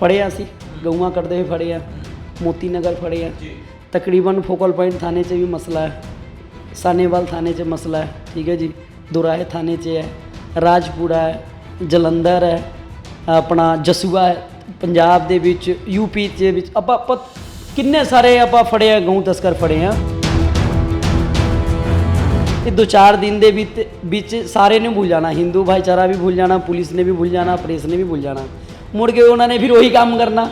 ਫੜੇ ਆ ਅਸੀਂ ਗਊਆਂ ਕੱਢਦੇ ਹੋਏ ਫੜੇ ਆ ਮੋਤੀ ਨਗਰ ਫੜੇ ਆ। ਤਕਰੀਬਨ ਫੋਕਲ ਪੁਆਇੰਟ ਥਾਣੇ 'ਚ ਵੀ ਮਸਲਾ ਹੈ ਸਾਨੇਵਾਲ ਥਾਣੇ 'ਚ ਮਸਲਾ ਹੈ ਠੀਕ ਹੈ ਜੀ। ਦੁਰਾਹੇ ਥਾਣੇ 'ਚ ਹੈ ਰਾਜਪੁਰਾ ਹੈ ਜਲੰਧਰ ਹੈ ਆਪਣਾ ਜਸੂਆ ਹੈ ਪੰਜਾਬ ਦੇ ਵਿੱਚ ਯੂਪੀ ਦੇ ਵਿੱਚ ਆਪਾਂ ਆਪਾਂ ਕਿੰਨੇ ਸਾਰੇ ਆਪਾਂ ਫੜੇ ਆ ਗਊ ਤਸਕਰ ਫੜੇ ਆ। ਇਹ ਦੋ ਚਾਰ ਦਿਨ ਦੇ ਵਿੱਚ ਵਿੱਚ ਸਾਰੇ ਨੇ ਭੁੱਲ ਜਾਣਾ ਹਿੰਦੂ ਭਾਈਚਾਰਾ ਵੀ ਭੁੱਲ ਜਾਣਾ ਪੁਲਿਸ ਨੇ ਵੀ ਭੁੱਲ ਜਾਣਾ ਪ੍ਰੈਸ ਨੇ ਵੀ ਭੁੱਲ ਜਾਣਾ। ਮੁੜ ਕੇ ਉਹਨਾਂ ਨੇ ਫਿਰ ਉਹੀ ਕੰਮ ਕਰਨਾ।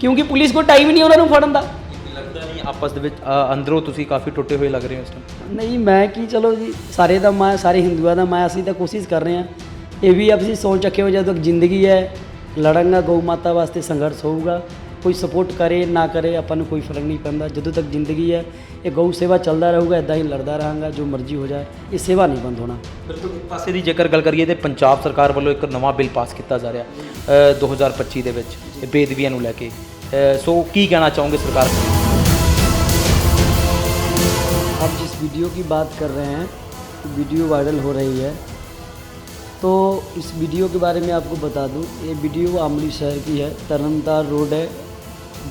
ਕਿਉਂਕਿ ਪੁਲਿਸ ਕੋਲ ਟਾਈਮ ਨਹੀਂ ਉਹਨਾਂ ਨੂੰ ਫੜਨ ਦਾ। ਲੱਗਦਾ ਨਹੀਂ ਆਪਸ ਦੇ ਵਿੱਚ ਅ, ਅੰਦਰੋਂ ਤੁਸੀਂ ਕਾਫੀ ਟੁੱਟੇ ਹੋਏ ਲੱਗ ਰਹੇ ਹੋ ਇਸ ਟਾਈਮ ਨਹੀਂ ਮੈਂ ਕੀ ਚਲੋ ਜੀ ਸਾਰੇ ਦਾ ਮੈਂ ਸਾਰੇ ਹਿੰਦੂਆਂ ਦਾ ਮੈਂ ਅਸੀਂ ਤਾਂ ਕੋਸ਼ਿਸ਼ ਕਰ ਰਹੇ ਹਾਂ। ਇਹ ਵੀ ਅਸੀਂ ਸੋਚ ਰੱਖੇ ਹੋ ਜਦੋਂ ਤੱਕ ਜ਼ਿੰਦਗੀ ਹੈ ਲੜਾਂਗਾ ਗਊ ਮਾਤਾ ਵਾਸਤੇ ਸੰਘਰਸ਼ ਹੋਊਗਾ। ਕੋਈ ਸਪੋਰਟ ਕਰੇ ਨਾ ਕਰੇ ਆਪਾਂ ਨੂੰ ਕੋਈ ਫਰਕ ਨਹੀਂ ਪੈਂਦਾ ਜਦੋਂ ਤੱਕ ਜ਼ਿੰਦਗੀ ਹੈ ਇਹ ਗਊ ਸੇਵਾ ਚੱਲਦਾ ਰਹੂਗਾ ਇਦਾਂ ਹੀ ਲੜਦਾ ਰਹਾਂਗਾ ਜੋ ਮਰਜ਼ੀ ਹੋ ਜਾਏ ਇਹ ਸੇਵਾ ਨਹੀਂ ਬੰਦ ਹੋਣਾ ਬਿਲਕੁਲ ਇੱਕ ਪਾਸੇ ਦੀ ਜੇਕਰ ਗੱਲ ਕਰੀਏ ਤੇ ਪੰਜਾਬ ਸਰਕਾਰ ਵੱਲੋਂ ਇੱਕ ਨਵਾਂ ਬਿੱਲ ਪਾਸ ਕੀਤਾ ਜਾ ਰਿਹਾ ਅ, 2025 ਦੇ ਵਿੱਚ ਇਹ ਬੇਦਬੀਆਂ ਨੂੰ ਲੈ ਕੇ ਅ, ਸੋ ਕੀ ਕਹਿਣਾ ਚਾਹੋਗੇ ਸਰਕਾਰ ਨੂੰ आप जिस वीडियो की बात कर रहे हैं वीडियो वायरल हो रही है तो इस वीडियो के बारे में आपको बता दूं ये वीडियो आमली शहर की है तरनतार रोड है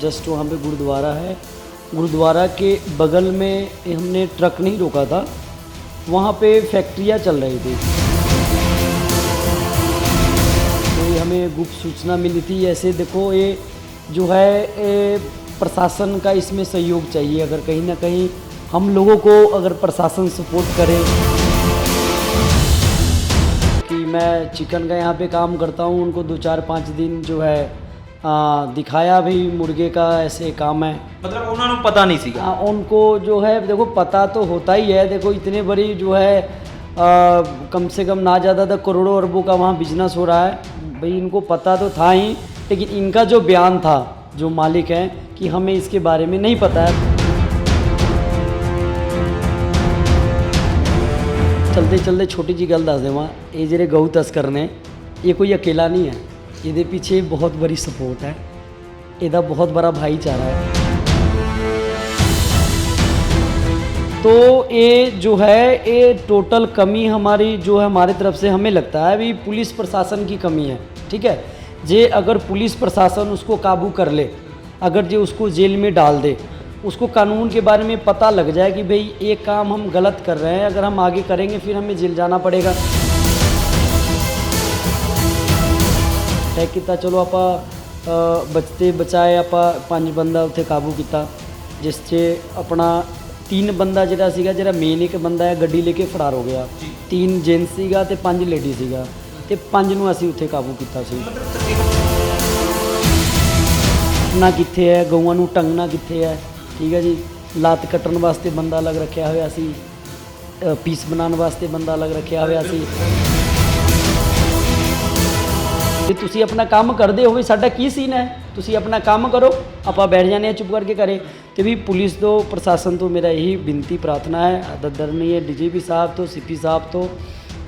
जस्ट वहाँ पे गुरुद्वारा है। गुरुद्वारा के बगल में हमने ट्रक नहीं रोका था। वहाँ पे फैक्ट्रियाँ चल रही थी। तो ये हमें गुप्त सूचना मिली थी। ऐसे देखो ये जो है, ये प्रशासन का इसमें सहयोग चाहिए। अगर कहीं ना कहीं हम लोगों को अगर प्रशासन सपोर्ट करे। कि मैं चिकन का यहाँ पे काम करता हूँ। उनको दो चार पाँच दिन जो है आ, दिखाया भी मुर्गे का ऐसे काम है ਮਤਲਬ ਉਹਨਾਂ ਨੂੰ ਪਤਾ ਨਹੀਂ ਸੀਗਾ आ, उनको जो है देखो पता तो होता ही है देखो इतने बड़ी जो है आ, कम से कम ना ज़्यादा तो करोड़ों अरबों का वहाँ बिजनेस हो रहा है भाई इनको पता तो था ही लेकिन इनका जो बयान था जो मालिक हैं कि हमें इसके बारे में नहीं पता है ਚਲਦੇ ਚਲਦੇ ਛੋਟੀ ਜੀ ਗੱਲ ਦੱਸ ਦੇਵਾਂ ਇਹ ਜਿਹੜੇ ਗਊ ਤਸਕਰ ਨੇ ਇਹ ਕੋਈ ਅਕੇਲਾ ਨਹੀਂ ਹੈ ਇਹਦੇ ਪਿੱਛੇ ਬਹੁਤ ਬੜੀ ਸਪੋਰਟ ਹੈ ਇਹਦਾ ਬਹੁਤ ਬੜਾ ਭਾਈਚਾਰਾ ਹੈ तो ये जो है ये टोटल कमी हमारी जो है हमारी तरफ से हमें लगता है अभी पुलिस प्रशासन की कमी है ठीक है जे अगर पुलिस प्रशासन उसको काबू कर ले अगर जो उसको जेल में डाल दे उसको कानून के बारे में पता लग जाए कि भाई ये काम हम गलत कर रहे हैं अगर हम आगे करेंगे फिर हमें जेल जाना पड़ेगा ਟੈਕ ਕੀਤਾ ਚਲੋ ਆਪਾਂ ਬਚਤੇ ਬਚਾਏ ਆਪਾਂ ਪੰਜ ਬੰਦਾ ਉੱਥੇ ਕਾਬੂ ਕੀਤਾ ਜਿਸ 'ਚ ਆਪਣਾ ਤਿੰਨ ਬੰਦਾ ਜਿਹੜਾ ਸੀਗਾ ਜਿਹੜਾ ਮੇਨ ਇੱਕ ਬੰਦਾ ਹੈ ਗੱਡੀ ਲੈ ਕੇ ਫਰਾਰ ਹੋ ਗਿਆ। ਤਿੰਨ ਜੈਂਟਸ ਸੀਗਾ ਤੇ ਪੰਜ ਲੇਡੀ ਸੀਗਾ ਤੇ ਪੰਜ ਨੂੰ ਅਸੀਂ ਉੱਥੇ ਕਾਬੂ ਕੀਤਾ ਸੀ। ਨਾ ਕਿੱਥੇ ਹੈ ਗਊਆਂ ਨੂੰ ਟੰਗਣਾ ਕਿੱਥੇ ਹੈ ਠੀਕ ਹੈ ਜੀ। ਲੱਤ ਕੱਟਣ ਵਾਸਤੇ ਬੰਦਾ ਅਲੱਗ ਰੱਖਿਆ ਹੋਇਆ ਸੀ ਪੀਸ ਬਣਾਉਣ ਵਾਸਤੇ ਬੰਦਾ ਅਲੱਗ ਰੱਖਿਆ ਹੋਇਆ ਸੀ। ਜੇ ਤੁਸੀਂ ਆਪਣਾ ਕੰਮ ਕਰਦੇ ਹੋਵੇ ਸਾਡਾ ਕੀ ਸੀਨ ਹੈ? ਤੁਸੀਂ ਆਪਣਾ ਕੰਮ ਕਰੋ ਆਪਾਂ ਬੈਠ ਜਾਂਦੇ ਹਾਂ ਚੁੱਪ ਕਰਕੇ ਕਰੇ ਤੇ ਵੀ ਪੁਲਿਸ ਤੋਂ ਪ੍ਰਸ਼ਾਸਨ ਤੋਂ ਮੇਰਾ ਇਹੀ ਬੇਨਤੀ ਪ੍ਰਾਰਥਨਾ ਹੈ ਆਦਰਨੀ ਹੈ ਡੀਜੀਪੀ ਸਾਹਿਬ ਤੋਂ ਸੀਪੀ ਸਾਹਿਬ ਤੋਂ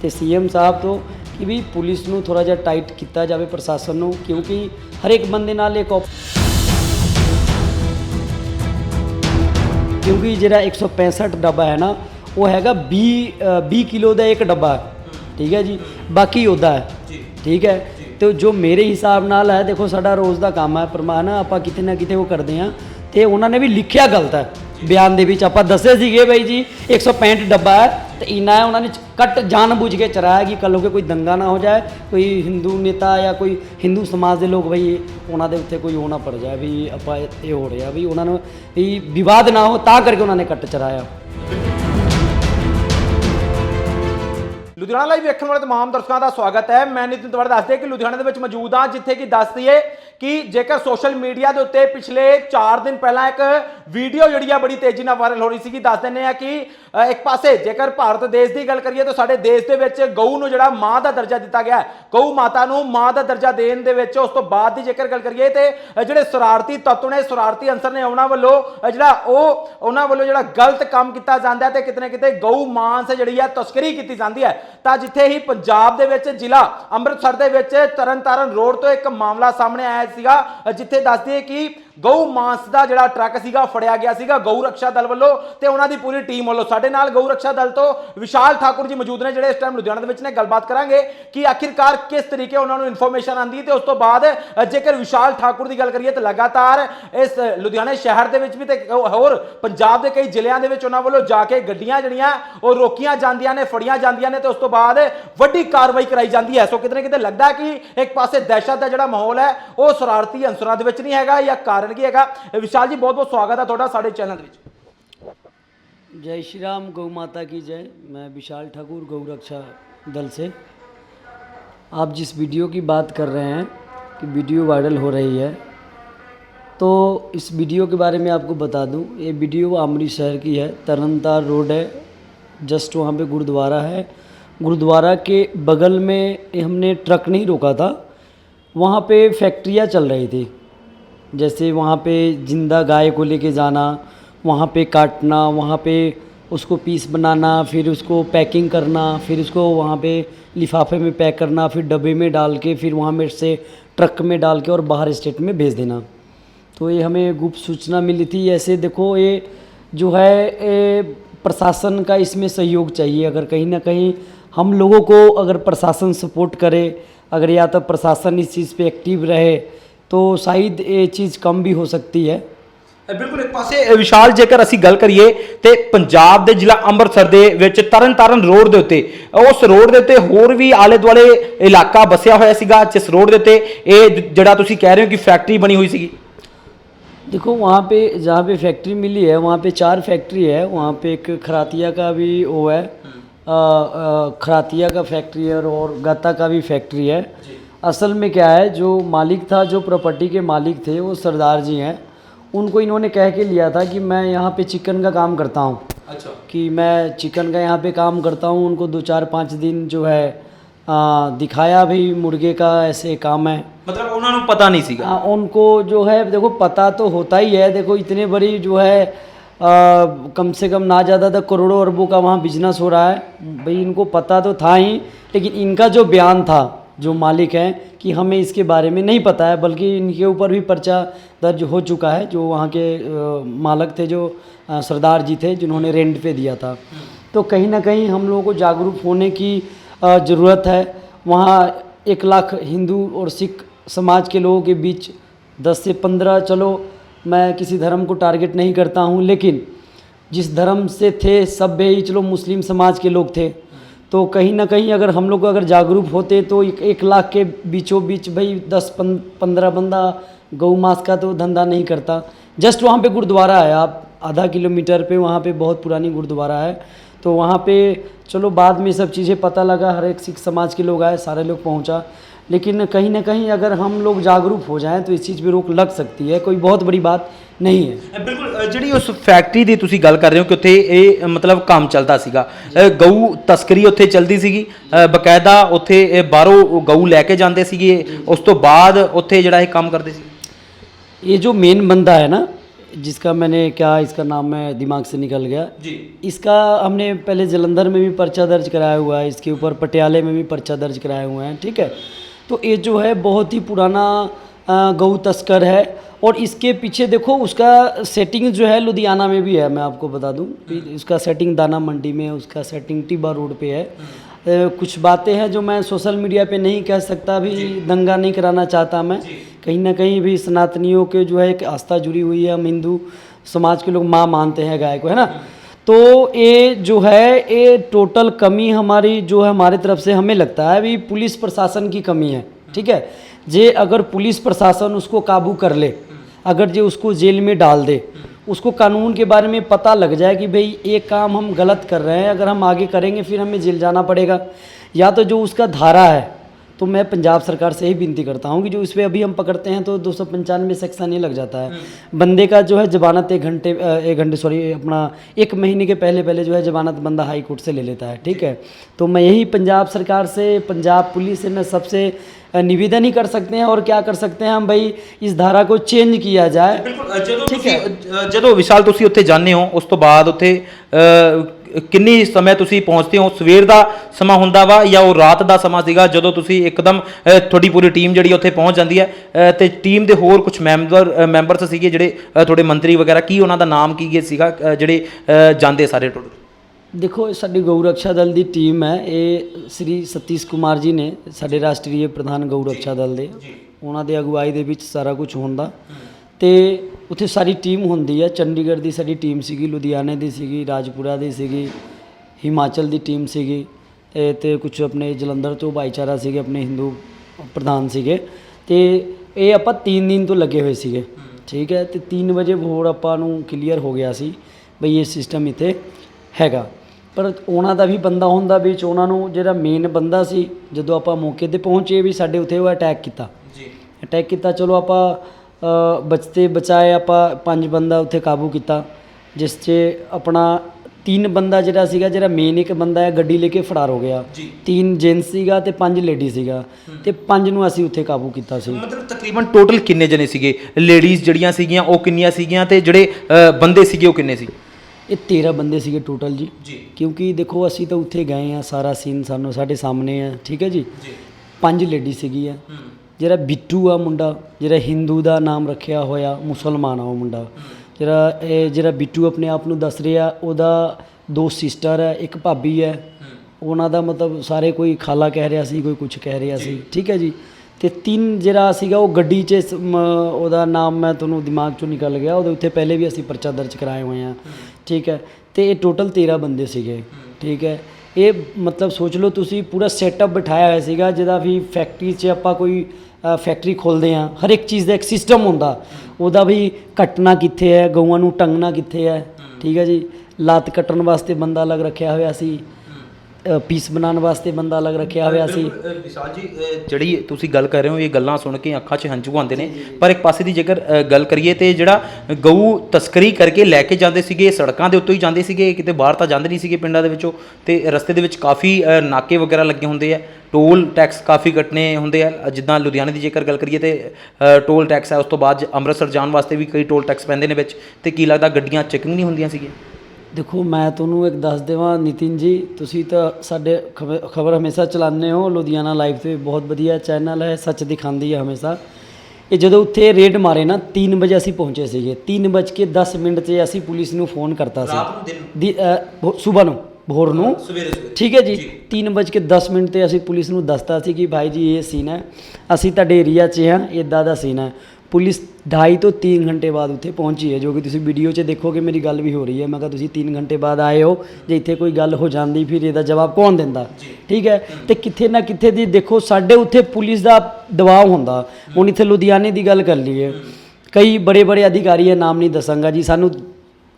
ਤੇ ਸੀਐਮ ਸਾਹਿਬ ਤੋਂ ਕਿ ਵੀ ਪੁਲਿਸ ਨੂੰ ਥੋੜਾ ਜਿਹਾ ਟਾਈਟ ਕੀਤਾ ਜਾਵੇ ਪ੍ਰਸ਼ਾਸਨ ਨੂੰ ਕਿਉਂਕਿ ਹਰ ਇੱਕ ਬੰਦੇ ਨਾਲ ਇੱਕ ਕਿਉਂਕਿ ਜਿਹੜਾ 165 ਡੱਬਾ ਹੈ ਨਾ ਉਹ ਹੈਗਾ 20 ਅ, 20 ਕਿਲੋ ਦਾ ਇੱਕ ਡੱਬਾ। ਠੀਕ ਹੈ ਜੀ? ਬਾਕੀ ਉਹਦਾ ਹੈ। ਠੀਕ ਹੈ? ਤੇ ਜੋ ਮੇਰੇ ਹਿਸਾਬ ਨਾਲ ਹੈ, ਦੇਖੋ ਸਾਡਾ ਰੋਜ਼ ਦਾ ਕੰਮ ਹੈ ਪਰਮਾਨ ਆਪਾਂ ਕਿਤੇ ਨਾ ਕਿਤੇ ਉਹ ਕਰਦੇ ਆ ਤੇ ਉਹਨਾਂ ਨੇ ਵੀ ਲਿਖਿਆ ਗਲਤ ਹੈ, ਬਿਆਨ ਦੇ ਵਿੱਚ। ਆਪਾਂ ਦੱਸੇ ਸੀਗੇ ਬਈ ਜੀ 165 ਡੱਬਾ ਹੈ, ਤੇ ਇਨਾ ਹੈ, ਉਹਨਾਂ ਨੇ ਕੱਟ ਜਾਣਬੁੱਝ ਕੇ ਚਰਾਇਆ ਕਿ ਕੱਲ ਨੂੰ ਕਿ ਕੋਈ ਦੰਗਾ ਨਾ ਹੋ ਜਾਏ, ਕੋਈ ਹਿੰਦੂ ਨੇਤਾ ਜਾਂ ਕੋਈ ਹਿੰਦੂ ਸਮਾਜ ਦੇ ਲੋਕ ਬਈ ਉਹਨਾਂ ਦੇ ਉੱਤੇ ਕੋਈ ਉਹ ਨਾ ਪੜ ਜਾਏ, ਵੀ ਆਪਾਂ ਇਹ ਹੋ ਰਿਹਾ, ਵੀ ਉਹਨਾਂ ਨੂੰ ਵੀ ਵਿਵਾਦ ਨਾ ਹੋ, ਤਾਂ ਕਰਕੇ ਉਹਨਾਂ ਨੇ ਕੱਟ ਚਰਾਇਆ। ਲੁਧਿਆਣਾ ਲਾਈਵ ਵੇਖਣ ਵਾਲੇ ਤਮਾਮ ਦਰਸ਼ਕਾਂ ਦਾ ਸਵਾਗਤ ਹੈ। ਮੈਂ ਨਿਤਿਨ ਤਵੜ ਦੱਸਦੇ ਕਿ ਲੁਧਿਆਣਾ ਦੇ ਵਿੱਚ ਮੌਜੂਦ ਹਾਂ, ਜਿੱਥੇ ਕਿ ਦੱਸ ਦਈਏ ਕਿ ਜੇਕਰ ਸੋਸ਼ਲ ਮੀਡੀਆ ਦੇ ਉੱਤੇ ਪਿਛਲੇ 4 ਦਿਨ ਪਹਿਲਾਂ ਇੱਕ ਵੀਡੀਓ ਜਿਹੜੀ ਆ ਬੜੀ ਤੇਜ਼ੀ ਨਾਲ ਵਾਇਰਲ ਹੋ ਰਹੀ ਸੀਗੀ। ਦੱਸ ਦਿੰਨੇ ਆ ਕਿ ਇੱਕ ਪਾਸੇ ਜੇਕਰ ਭਾਰਤ ਦੇਸ਼ ਦੀ ਗੱਲ ਕਰੀਏ ਤਾਂ ਸਾਡੇ ਦੇਸ਼ ਦੇ ਵਿੱਚ ਗਊ ਨੂੰ ਜਿਹੜਾ ਮਾਂ ਦਾ ਦਰਜਾ ਦਿੱਤਾ ਗਿਆ ਹੈ। ਗਊ ਮਾਤਾ ਨੂੰ ਮਾਂ ਦਾ ਦਰਜਾ ਦੇਣ ਦੇ ਵਿੱਚ ਉਸ ਤੋਂ ਬਾਅਦ ਦੀ ਜੇਕਰ ਗੱਲ ਕਰੀਏ ਤੇ ਜਿਹੜੇ ਸ਼ਰਾਰਤੀ ਤੱਤ ਨੇ, ਸ਼ਰਾਰਤੀ ਅੰਸਰ ਨੇ ਉਹਨਾਂ ਵੱਲੋਂ ਜਿਹੜਾ ਉਹ, ਉਹਨਾਂ ਵੱਲੋਂ ਜਿਹੜਾ ਗਲਤ ਕੰਮ ਕੀਤਾ ਜਾਂਦਾ ਹੈ ਤੇ ਕਿਤੇ ਨਾ ਕਿਤੇ ਗਊ ਮਾਂਸ ਜਿਹੜੀ ਹੈ ਤਸਕਰੀ ਕੀਤੀ ਜਾਂਦੀ ਹੈ। ਤਾਂ ਜਿੱਥੇ ਹੀ ਪੰਜਾਬ ਦੇ ਵਿੱਚ ਜ਼ਿਲ੍ਹਾ ਅੰਮ੍ਰਿਤਸਰ ਦੇ ਵਿੱਚ ਤਰਨਤਾਰਨ ਰੋਡ ਤੋਂ ਇੱਕ ਮਾਮਲਾ ਸਾਹਮਣੇ ਆਇਆ ਸੀਗਾ ਜਿੱਥੇ ਦੱਸਦੀ ਹੈ ਕਿ ਗਊ ਮਾਂਸ ਦਾ ਜਿਹੜਾ ਟਰੱਕ ਸੀਗਾ ਫੜਿਆ ਗਿਆ ਸੀਗਾ ਗਊ ਰੱਖਿਆ ਦਲ ਵੱਲੋਂ ਤੇ ਉਹਨਾਂ ਦੀ ਪੂਰੀ ਟੀਮ ਵੱਲੋਂ। ਸਾਡੇ ਨਾਲ ਗਊ ਰੱਖਿਆ ਦਲ ਤੋਂ ਵਿਸ਼ਾਲ ਠਾਕੁਰ ਜੀ ਮੌਜੂਦ ਨੇ, ਜਿਹੜੇ ਇਸ ਟਾਈਮ ਲੁਧਿਆਣਾ ਦੇ ਵਿੱਚ ਨੇ। ਗੱਲਬਾਤ ਕਰਾਂਗੇ ਕਿ ਆਖਿਰਕਾਰ ਕਿਸ ਤਰੀਕੇ ਉਹਨਾਂ ਨੂੰ ਇਨਫੋਰਮੇਸ਼ਨ ਆਂਦੀ ਤੇ ਉਸ ਤੋਂ ਬਾਅਦ ਜੇਕਰ ਵਿਸ਼ਾਲ ਠਾਕੁਰ ਦੀ ਗੱਲ ਕਰੀਏ ਤਾਂ ਲਗਾਤਾਰ ਇਸ ਲੁਧਿਆਣਾ ਸ਼ਹਿਰ ਦੇ ਵਿੱਚ ਵੀ ਤੇ ਹੋਰ ਪੰਜਾਬ ਦੇ ਕਈ ਜ਼ਿਲ੍ਹਿਆਂ ਦੇ ਵਿੱਚ ਉਹਨਾਂ ਵੱਲੋਂ ਜਾ ਕੇ ਗੱਡੀਆਂ ਜਿਹੜੀਆਂ, ਉਹ ਰੋਕੀਆਂ ਜਾਂਦੀਆਂ ਨੇ, ਫੜੀਆਂ ਜਾਂਦੀਆਂ ਨੇ ਤੇ ਉਸ ਤੋਂ ਬਾਅਦ ਵੱਡੀ ਕਾਰਵਾਈ ਕਰਾਈ ਜਾਂਦੀ ਹੈ। ਸੋ ਕਿਤੇ ਨਾ ਕਿਤੇ ਲੱਗਦਾ ਕਿ ਇੱਕ ਪਾਸੇ ਦਹਿਸ਼ਤ ਦਾ ਜਿਹੜਾ ਮਾਹੌਲ ਹੈ, ਉਹ ਸ਼ਰਾਰਤੀ ਅੰਸਰਾਂ ਦੇ ਵਿੱਚ ਨਹੀਂ ਹੈਗਾ ਜਾਂ ਕਾਰਨ ਕੀ ਹੈਗਾ ਇਹ ਵਿਸ਼ਾਲ ਜੀ ਬਹੁਤ ਬਹੁਤ ਸਵਾਗਤ ਹੈ ਤੁਹਾਡਾ ਸਾਡੇ ਚੈਨਲ ਦੇ ਵਿੱਚ जय श्री राम गौ माता की जय मैं विशाल ठाकुर गौ रक्षा दल से आप जिस वीडियो की बात कर रहे हैं कि वीडियो वायरल हो रही है तो इस वीडियो के बारे में आपको बता दूं ये वीडियो आमरी शहर की है तरनतार रोड है जस्ट वहाँ पे गुरुद्वारा है गुरुद्वारा के बगल में हमने ट्रक नहीं रोका था वहाँ पे फैक्ट्रियाँ चल रही थी जैसे वहाँ पे ज़िंदा गाय को लेके जाना, वहाँ पे काटना, वहाँ पे उसको पीस बनाना, फिर उसको पैकिंग करना, फिर उसको वहाँ पे लिफाफे में पैक करना, फिर डब्बे में डाल के, फिर वहाँ में से ट्रक में डाल के और बाहर स्टेट में भेज देना। तो ये हमें गुप्त सूचना मिली थी। ऐसे देखो ये जो है, ये प्रशासन का इसमें सहयोग चाहिए। अगर कहीं ना कहीं हम लोगों को अगर प्रशासन सपोर्ट करे, अगर या तो प्रशासन इस चीज़ पे एक्टिव रहे तो शायद ये चीज़ कम भी हो सकती है ਬਿਲਕੁਲ ਇੱਕ ਪਾਸੇ ਵਿਸ਼ਾਲ ਜੇਕਰ ਅਸੀਂ ਗੱਲ ਕਰੀਏ ਤੇ ਪੰਜਾਬ ਦੇ ਜ਼ਿਲ੍ਹਾ ਅੰਮ੍ਰਿਤਸਰ ਦੇ ਵਿੱਚ ਤਰਨਤਾਰਨ ਰੋਡ ਦੇ ਉੱਤੇ ਉਸ ਰੋਡ ਦੇ ਉੱਤੇ ਹੋਰ ਵੀ ਆਲੇ ਦੁਆਲੇ ਇਲਾਕਾ ਬਸਿਆ ਹੋਇਆ ਸੀਗਾ ਜਿਸ ਰੋਡ ਦੇ ਉੱਤੇ ਇਹ ਜ- ਜਿਹੜਾ ਤੁਸੀਂ ਕਹਿ ਰਹੇ ਹੋ ਕਿ ਫੈਕਟਰੀ ਬਣੀ ਹੋਈ ਸੀਗੀ देखो वहाँ पे जहाँ पे फैक्ट्री मिली है वहाँ पे चार फैक्ट्री है वहाँ पे एक खरातिया का भी वो है अ, अ, खरातिया का फैक्ट्री है और गत्ता का भी फैक्ट्री है असल में क्या है जो मालिक था जो प्रॉपर्टी के मालिक थे वो सरदार जी हैं। उनको इन्होंने कह के लिया था कि मैं यहाँ पे चिकन का काम करता हूँ। अच्छा। कि मैं चिकन का यहाँ पे काम करता हूँ उनको दो चार पाँच दिन जो है आ, दिखाया भी मुर्गे का ऐसे काम है। मतलब उन्होंने पता नहीं सीखा। हाँ उनको जो है देखो पता तो होता ही है देखो इतने बड़ी जो है आ, कम से कम ना ज़्यादा तक तो करोड़ों अरबों का वहाँ बिज़नेस हो रहा है। भाई इनको पता तो था ही लेकिन इनका जो बयान था जो मालिक हैं, कि हमें इसके बारे में नहीं पता है, बल्कि इनके ऊपर भी पर्चा दर्ज हो चुका है, जो वहाँ के मालक थे, जो सरदार जी थे, जिन्होंने रेंट पे दिया था। तो कहीं ना कहीं हम लोगों को जागरूक होने की ज़रूरत है। वहाँ एक लाख हिंदू और सिख समाज के लोगों के बीच दस से पंद्रह, चलो, मैं किसी धर्म को टारगेट नहीं करता हूँ, लेकिन जिस धर्म से थे, सब भी चलो, मुस्लिम समाज के लोग थे। तो कहीं ना कहीं अगर हम लोग अगर जागरूक होते तो एक, एक लाख के बीचों बीच भाई दस पंद्रह बंदा गौ मास का तो धंधा नहीं करता। जस्ट वहाँ पे गुरुद्वारा है आप आधा किलोमीटर पे वहाँ पे बहुत पुरानी गुरुद्वारा है। तो वहाँ पे चलो बाद में सब चीज़ें पता लगा हर एक सिख समाज के लोग आए सारे लोग पहुँचा। लेकिन कहीं ना कहीं अगर हम लोग जागरूक हो जाएं तो इस चीज़ पे रोक लग सकती है कोई बहुत बड़ी बात नहीं है ਬਿਲਕੁਲ ਅ, ਜਿਹੜੀ ਉਸ ਫੈਕਟਰੀ ਦੀ ਤੁਸੀਂ ਗੱਲ ਕਰ ਰਹੇ ਹੋ ਕਿ ਉੱਥੇ ਇਹ ਅ, ਮਤਲਬ ਕੰਮ ਚੱਲਦਾ ਸੀਗਾ ਅ, ਗਊ ਤਸਕਰੀ ਉੱਥੇ ਚੱਲਦੀ ਸੀਗੀ ਅ, ਬਕਾਇਦਾ ਉੱਥੇ ਇਹ ਬਾਹਰੋਂ ਗਊ ਲੈ ਕੇ ਜਾਂਦੇ ਸੀਗੇ ਉਸ ਤੋਂ ਬਾਅਦ ਉੱਥੇ ਜਿਹੜਾ ਇਹ ਕੰਮ ਕਰਦੇ ਸੀ ये जो मेन बंदा है ना जिसका मैंने क्या इसका नाम है दिमाग से निकल गया ਜੀ इसका हमने पहले जलंधर में भी पर्चा दर्ज कराया हुआ है इसके ऊपर पटियाले में भी पर्चा दर्ज कराए हुए हैं ठीक है तो ये जो है बहुत ही पुराना अ, गौ तस्कर है। और इसके पीछे देखो उसका सेटिंग जो है लुधियाना में भी है मैं आपको बता दूँ। कि उसका सेटिंग दाना मंडी में उसका सेटिंग टिब्बा रोड पे है। कुछ बातें हैं जो मैं सोशल मीडिया पे नहीं कह सकता भी दंगा नहीं कराना चाहता मैं। कहीं ना कहीं भी सनातनियों के जो है एक आस्था जुड़ी हुई है। हम हिंदू समाज के लोग माँ मानते हैं गाय को है ना? तो ये जो है, ये टोटल कमी हमारी, जो है हमारी तरफ़ से हमें लगता है, अभी पुलिस प्रशासन की कमी है, ठीक है? जे अगर पुलिस प्रशासन उसको काबू कर ले, अगर जे उसको जेल में डाल दे, उसको कानून के बारे में पता लग जाए कि भाई ये काम हम गलत कर रहे हैं, अगर हम आगे करेंगे, फिर हमें जेल जाना पड़ेगा। या तो जो उसका धारा है तो मैं पंजाब सरकार से ही विनती करता हूँ कि जो इस पर अभी हम पकड़ते हैं तो दो सौ पंचानवे सेक्शन ही लग जाता है बंदे का जो है जमानत एक घंटे अ, एक घंटे सॉरी अपना एक महीने के पहले पहले जो है जमानत बंदा हाई कोर्ट से ले लेता है ठीक है तो मैं यही पंजाब सरकार से पंजाब पुलिस से मैं सबसे अ, निवेदन ही कर सकते हैं और क्या कर सकते हैं हम भाई इस धारा को चेंज किया जाए ਬਿਲਕੁਲ ਜਦੋਂ ਠੀਕ ਤੁਸੀਂ ਹੈ। ਅ, ਜਦੋਂ ਵਿਸ਼ਾਲ ਤੁਸੀਂ ਉੱਥੇ ਜਾਂਦੇ ਹੋ ਉਸ ਤੋਂ ਬਾਅਦ ਉੱਥੇ ਅ, ਕਿੰਨੀ ਸਮੇਂ ਤੁਸੀਂ ਪਹੁੰਚਦੇ ਹੋ? ਸਵੇਰ ਦਾ ਸਮਾਂ ਹੁੰਦਾ ਵਾ ਜਾਂ ਉਹ ਰਾਤ ਦਾ ਸਮਾਂ ਸੀਗਾ ਜਦੋਂ ਤੁਸੀਂ ਇੱਕਦਮ ਤੁਹਾਡੀ ਪੂਰੀ ਟੀਮ ਜਿਹੜੀ ਉੱਥੇ ਪਹੁੰਚ ਜਾਂਦੀ ਹੈ? ਤੇ ਟੀਮ ਦੇ ਹੋਰ ਕੁਝ ਮੈਂਬਰ ਮੈਂਬਰਸ ਸੀਗੇ ਜਿਹੜੇ ਤੁਹਾਡੇ ਮੰਤਰੀ ਵਗੈਰਾ ਕੀ ਉਹਨਾਂ ਦਾ ਨਾਮ ਕੀ ਸੀਗਾ ਜਿਹੜੇ ਜਾਂਦੇ ਸਾਰੇ ਟੋਟਲ ਦੇਖੋ ਇਹ ਸਾਡੀ ਗਊ ਰੱਖਿਆ ਦਲ ਦੀ ਟੀਮ ਹੈ। ਇਹ ਸ੍ਰੀ ਸਤੀਸ਼ ਕੁਮਾਰ ਜੀ ਨੇ ਸਾਡੇ ਰਾਸ਼ਟਰੀ ਪ੍ਰਧਾਨ ਗਊ ਰੱਖਿਆ ਦਲ ਦੇ। ਉਹਨਾਂ ਦੇ ਅਗਵਾਈ ਦੇ ਵਿੱਚ ਸਾਰਾ ਕੁਝ ਹੁੰਦਾ ਤੇ ਉੱਥੇ ਸਾਰੀ ਟੀਮ ਹੁੰਦੀ ਹੈ ਚੰਡੀਗੜ੍ਹ ਦੀ ਸਾਡੀ ਟੀਮ ਸੀਗੀ ਲੁਧਿਆਣੇ ਦੀ ਸੀਗੀ ਰਾਜਪੁਰਾ ਦੀ ਸੀਗੀ ਹਿਮਾਚਲ ਦੀ ਟੀਮ ਸੀਗੀ ਤੇ ਕੁਝ ਆਪਣੇ ਜਲੰਧਰ ਤੋਂ ਭਾਈਚਾਰਾ ਸੀਗੇ ਆਪਣੇ ਹਿੰਦੂ ਪ੍ਰਧਾਨ ਸੀਗੇ। ਤੇ ਇਹ ਆਪਾਂ 3 ਦਿਨ ਤੋਂ ਲੱਗੇ ਹੋਏ ਸੀਗੇ। ਠੀਕ ਹੈ ਤੇ 3 ਵਜੇ ਹੋਰ ਆਪਾਂ ਨੂੰ ਕਲੀਅਰ ਹੋ ਗਿਆ ਸੀ ਬਈ ਇਹ ਸਿਸਟਮ ਇੱਥੇ ਹੈਗਾ। ਪਰ ਉਹਨਾਂ ਦਾ ਵੀ ਬੰਦਾ ਹੁੰਦਾ ਵਿੱਚ ਉਹਨਾਂ ਨੂੰ ਜਿਹੜਾ ਮੇਨ ਬੰਦਾ ਸੀ ਜਦੋਂ ਆਪਾਂ ਮੌਕੇ ਤੇ ਪਹੁੰਚੇ ਵੀ ਸਾਡੇ ਉੱਤੇ ਉਹ ਅਟੈਕ ਕੀਤਾ। ਜੀ। ਅਟੈਕ ਕੀਤਾ ਚਲੋ ਆਪਾਂ ਬਚਤੇ ਬਚਾਏ ਆਪਾਂ ਪੰਜ ਬੰਦਾ ਉੱਥੇ ਕਾਬੂ ਕੀਤਾ ਜਿਸ 'ਚ ਆਪਣਾ ਤਿੰਨ ਬੰਦਾ ਜਿਹੜਾ ਸੀਗਾ ਜਿਹੜਾ ਮੇਨ ਇੱਕ ਬੰਦਾ ਹੈ ਗੱਡੀ ਲੈ ਕੇ ਫਰਾਰ ਹੋ ਗਿਆ। ਤਿੰਨ ਜੈਂਟਸ ਸੀਗਾ ਤੇ ਪੰਜ ਲੇਡੀ ਸੀਗਾ। ਤੇ ਪੰਜ ਨੂੰ ਅਸੀਂ ਉੱਥੇ ਕਾਬੂ ਕੀਤਾ ਸੀ। ਮਤਲਬ ਤਕਰੀਬਨ ਟੋਟਲ ਕਿੰਨੇ ਜਣੇ ਸੀਗੇ? ਲੇਡੀਜ਼ ਜਿਹੜੀਆਂ ਸੀਗੀਆਂ ਉਹ ਕਿੰਨੀਆਂ ਸੀਗੀਆਂ ਤੇ ਜਿਹੜੇ ਬੰਦੇ ਸੀਗੇ ਉਹ ਕਿੰਨੇ ਸੀ? ਇਹ 13 ਬੰਦੇ ਸੀਗੇ ਟੋਟਲ ਜੀ। ਕਿਉਂਕਿ ਦੇਖੋ ਅਸੀਂ ਤਾਂ ਉੱਥੇ ਗਏ ਆ ਸਾਰਾ ਸੀਨ ਸਾਨੂੰ ਸਾਡੇ ਸਾਹਮਣੇ ਹੈ ਠੀਕ ਹੈ ਜੀ? ਜੀ। ਪੰਜ ਲੇਡੀ ਸੀਗੀ ਆ ਹੂੰ। ਜਿਹੜਾ ਬਿੱਟੂ ਆ ਮੁੰਡਾ ਜਿਹੜਾ ਹਿੰਦੂ ਦਾ ਨਾਮ ਰੱਖਿਆ ਹੋਇਆ ਮੁਸਲਮਾਨ ਆ ਉਹ ਮੁੰਡਾ। ਜਿਹੜਾ ਇਹ ਜਿਹੜਾ ਬਿੱਟੂ ਆਪਣੇ ਆਪ ਨੂੰ ਦੱਸ ਰਿਹਾ ਉਹਦਾ ਦੋ ਸਿਸਟਰ ਹੈ ਇੱਕ ਭਾਬੀ ਹੈ ਉਹਨਾਂ ਦਾ ਮਤਲਬ ਸਾਰੇ ਕੋਈ ਖਾਲਾ ਕਹਿ ਰਿਹਾ ਸੀ ਕੋਈ ਕੁਝ ਕਹਿ ਰਿਹਾ ਸੀ। ਠੀਕ ਹੈ ਜੀ? ਤੇ ਤਿੰਨ ਜਿਹੜਾ ਸੀਗਾ ਉਹ ਗੱਡੀ 'ਚ ਉਹਦਾ ਨਾਮ ਮੈਂ ਤੁਹਾਨੂੰ ਦਿਮਾਗ 'ਚੋਂ ਨਿਕਲ ਗਿਆ। ਉਹਦੇ ਉੱਤੇ ਪਹਿਲੇ ਵੀ ਅਸੀਂ ਪਰਚਾ ਦਰਜ ਕਰਾਏ ਹੋਏ ਆ। ਠੀਕ ਹੈ? ਤੇ ਇਹ ਟੋਟਲ 13 ਬੰਦੇ ਸੀਗੇ। ਠੀਕ ਹੈ? ਇਹ ਮਤਲਬ ਸੋਚ ਲਓ ਤੁਸੀਂ ਪੂਰਾ ਸੈਟਅਪ ਬਿਠਾਇਆ ਹੋਇਆ ਸੀਗਾ ਜਿਹਦਾ ਵੀ ਫੈਕਟਰੀ 'ਚ ਆਪਾਂ ਕੋਈ ਫੈਕਟਰੀ ਖੋਲਦੇ ਆ ਹਰ ਇੱਕ ਚੀਜ਼ ਦਾ ਇੱਕ ਸਿਸਟਮ ਹੁੰਦਾ। ਉਹਦਾ ਵੀ ਕੱਟਣਾ ਕਿੱਥੇ ਹੈ ਗਊਆਂ ਨੂੰ ਟੰਗਣਾ ਕਿੱਥੇ ਹੈ। ਠੀਕ ਹੈ ਜੀ? ਲੱਤ ਕੱਟਣ ਵਾਸਤੇ ਬੰਦਾ ਅਲੱਗ ਰੱਖਿਆ ਹੋਇਆ ਸੀ। ਪੀਸ ਬਣਾਉਣ ਵਾਸਤੇ ਬੰਦਾ ਅਲੱਗ ਰੱਖਿਆ ਹੋਇਆ ਸੀ। ਬਿਲਕੁਲ, ਅ, ਵਿਸ਼ਾਲ ਜੀ ਅ, ਜਿਹੜੀ ਤੁਸੀਂ ਗੱਲ ਕਰ ਰਹੇ ਹੋ ਇਹ ਗੱਲਾਂ ਸੁਣ ਕੇ ਅੱਖਾਂ 'ਚ ਹੰਝੂ ਆਉਂਦੇ ਨੇ। ਪਰ ਇੱਕ ਪਾਸੇ ਦੀ ਜੇਕਰ ਅ, ਗੱਲ ਕਰੀਏ ਤੇ ਜਿਹੜਾ ਗਊ ਤਸਕਰੀ ਕਰਕੇ ਲੈ ਕੇ ਜਾਂਦੇ ਸੀਗੇ ਸੜਕਾਂ ਦੇ ਉੱਤੋਂ ਹੀ ਜਾਂਦੇ ਸੀਗੇ ਕਿਤੇ ਬਾਹਰ ਤਾਂ ਜਾਂਦੇ ਨਹੀਂ ਸੀਗੇ ਪਿੰਡਾਂ ਦੇ ਵਿੱਚੋਂ ਤੇ ਰਸਤੇ ਦੇ ਵਿੱਚ ਕਾਫੀ ਅ, ਨਾਕੇ ਵਗੈਰਾ ਲੱਗੇ ਹੁੰਦੇ ਆ। ਟੋਲ ਟੈਕਸ ਕਾਫੀ ਕੱਟਨੇ ਹੁੰਦੇ ਆ। ਜਿੱਦਾਂ ਲੁਧਿਆਣੇ ਦੀ ਜੇਕਰ ਗੱਲ ਕਰੀਏ ਤੇ ਅ, ਟੋਲ ਟੈਕਸ ਹੈ ਉਸ ਤੋਂ ਬਾਅਦ ਅੰਮ੍ਰਿਤਸਰ ਜਾਣ ਵਾਸਤੇ ਵੀ ਕਈ ਟੋਲ ਟੈਕਸ ਪੈਂਦੇ ਨੇ ਵਿੱਚ। ਤੇ ਕੀ ਲੱਗਦਾ ਗੱਡੀਆਂ ਚੈਕਿੰਗ ਨਹੀਂ ਹੁੰਦੀਆਂ ਸੀਗੀਆਂ? ਦੇਖੋ ਮੈਂ ਤੁਹਾਨੂੰ ਇੱਕ ਦੱਸ ਦੇਵਾਂ ਨਿਤਿਨ ਜੀ ਤੁਸੀਂ ਤਾਂ ਸਾਡੇ ਖਬਰ ਹਮੇਸ਼ਾ ਚਲਾਉਂਦੇ ਹੋ ਲੁਧਿਆਣਾ ਲਾਈਵ ਤੇ ਬਹੁਤ ਵਧੀਆ ਚੈਨਲ ਹੈ ਸੱਚ ਦਿਖਾਉਂਦੀ ਹੈ ਹਮੇਸ਼ਾ। ਇਹ ਜਦੋਂ ਉੱਥੇ ਰੇਡ ਮਾਰੇ ਨਾ 3 ਵਜੇ ਅਸੀਂ ਪਹੁੰਚੇ ਸੀਗੇ। 3 ਵਜੇ ਕੇ 10 ਮਿੰਟ 'ਚ ਅਸੀਂ ਪੁਲਿਸ ਨੂੰ ਫੋਨ ਕਰਤਾ ਸੀ। ਦੀ ਸਵੇਰ ਨੂੰ ਭੋਰ ਨੂੰ। ਸਵੇਰੇ ਠੀਕ ਹੈ ਜੀ। 3 ਵਜੇ ਕੇ 10 ਮਿੰਟ ਤੇ ਅਸੀਂ ਪੁਲਿਸ ਨੂੰ ਦੱਸਤਾ ਸੀ ਕਿ ਭਾਈ ਜੀ ਇਹ ਸੀਨ ਹੈ। ਅਸੀਂ ਤੁਹਾਡੇ ਏਰੀਆ 'ਚ ਹਾਂ ਇਦਾਂ ਦਾ ਸੀਨ ਹੈ। ਪੁਲਿਸ 2.5 ਤੋਂ 3 ਘੰਟੇ ਬਾਅਦ ਉੱਥੇ ਪਹੁੰਚੀ ਹੈ ਜੋ ਕਿ ਤੁਸੀਂ ਵੀਡੀਓ 'ਚ ਦੇਖੋਗੇ ਮੇਰੀ ਗੱਲ ਵੀ ਹੋ ਰਹੀ ਹੈ। ਮੈਂ ਕਿਹਾ ਤੁਸੀਂ 3 ਘੰਟੇ ਬਾਅਦ ਆਏ ਹੋ ਜੇ ਇੱਥੇ ਕੋਈ ਗੱਲ ਹੋ ਜਾਂਦੀ ਫਿਰ ਇਹਦਾ ਜਵਾਬ ਕੌਣ ਦਿੰਦਾ? ਠੀਕ ਹੈ? ਤੇ ਕਿੱਥੇ ਨਾ ਕਿੱਥੇ ਦੀ ਦੇਖੋ ਸਾਡੇ ਉੱਥੇ ਪੁਲਿਸ ਦਾ ਦਬਾਅ ਹੁੰਦਾ। ਹੁਣ ਇੱਥੇ ਲੁਧਿਆਣੇ ਦੀ ਗੱਲ ਕਰ ਲਈਏ। ਕਈ ਬੜੇ ਬੜੇ ਅਧਿਕਾਰੀ ਹੈ ਨਾਮ ਨਹੀਂ ਦੱਸਾਂਗਾ ਜੀ ਸਾਨੂੰ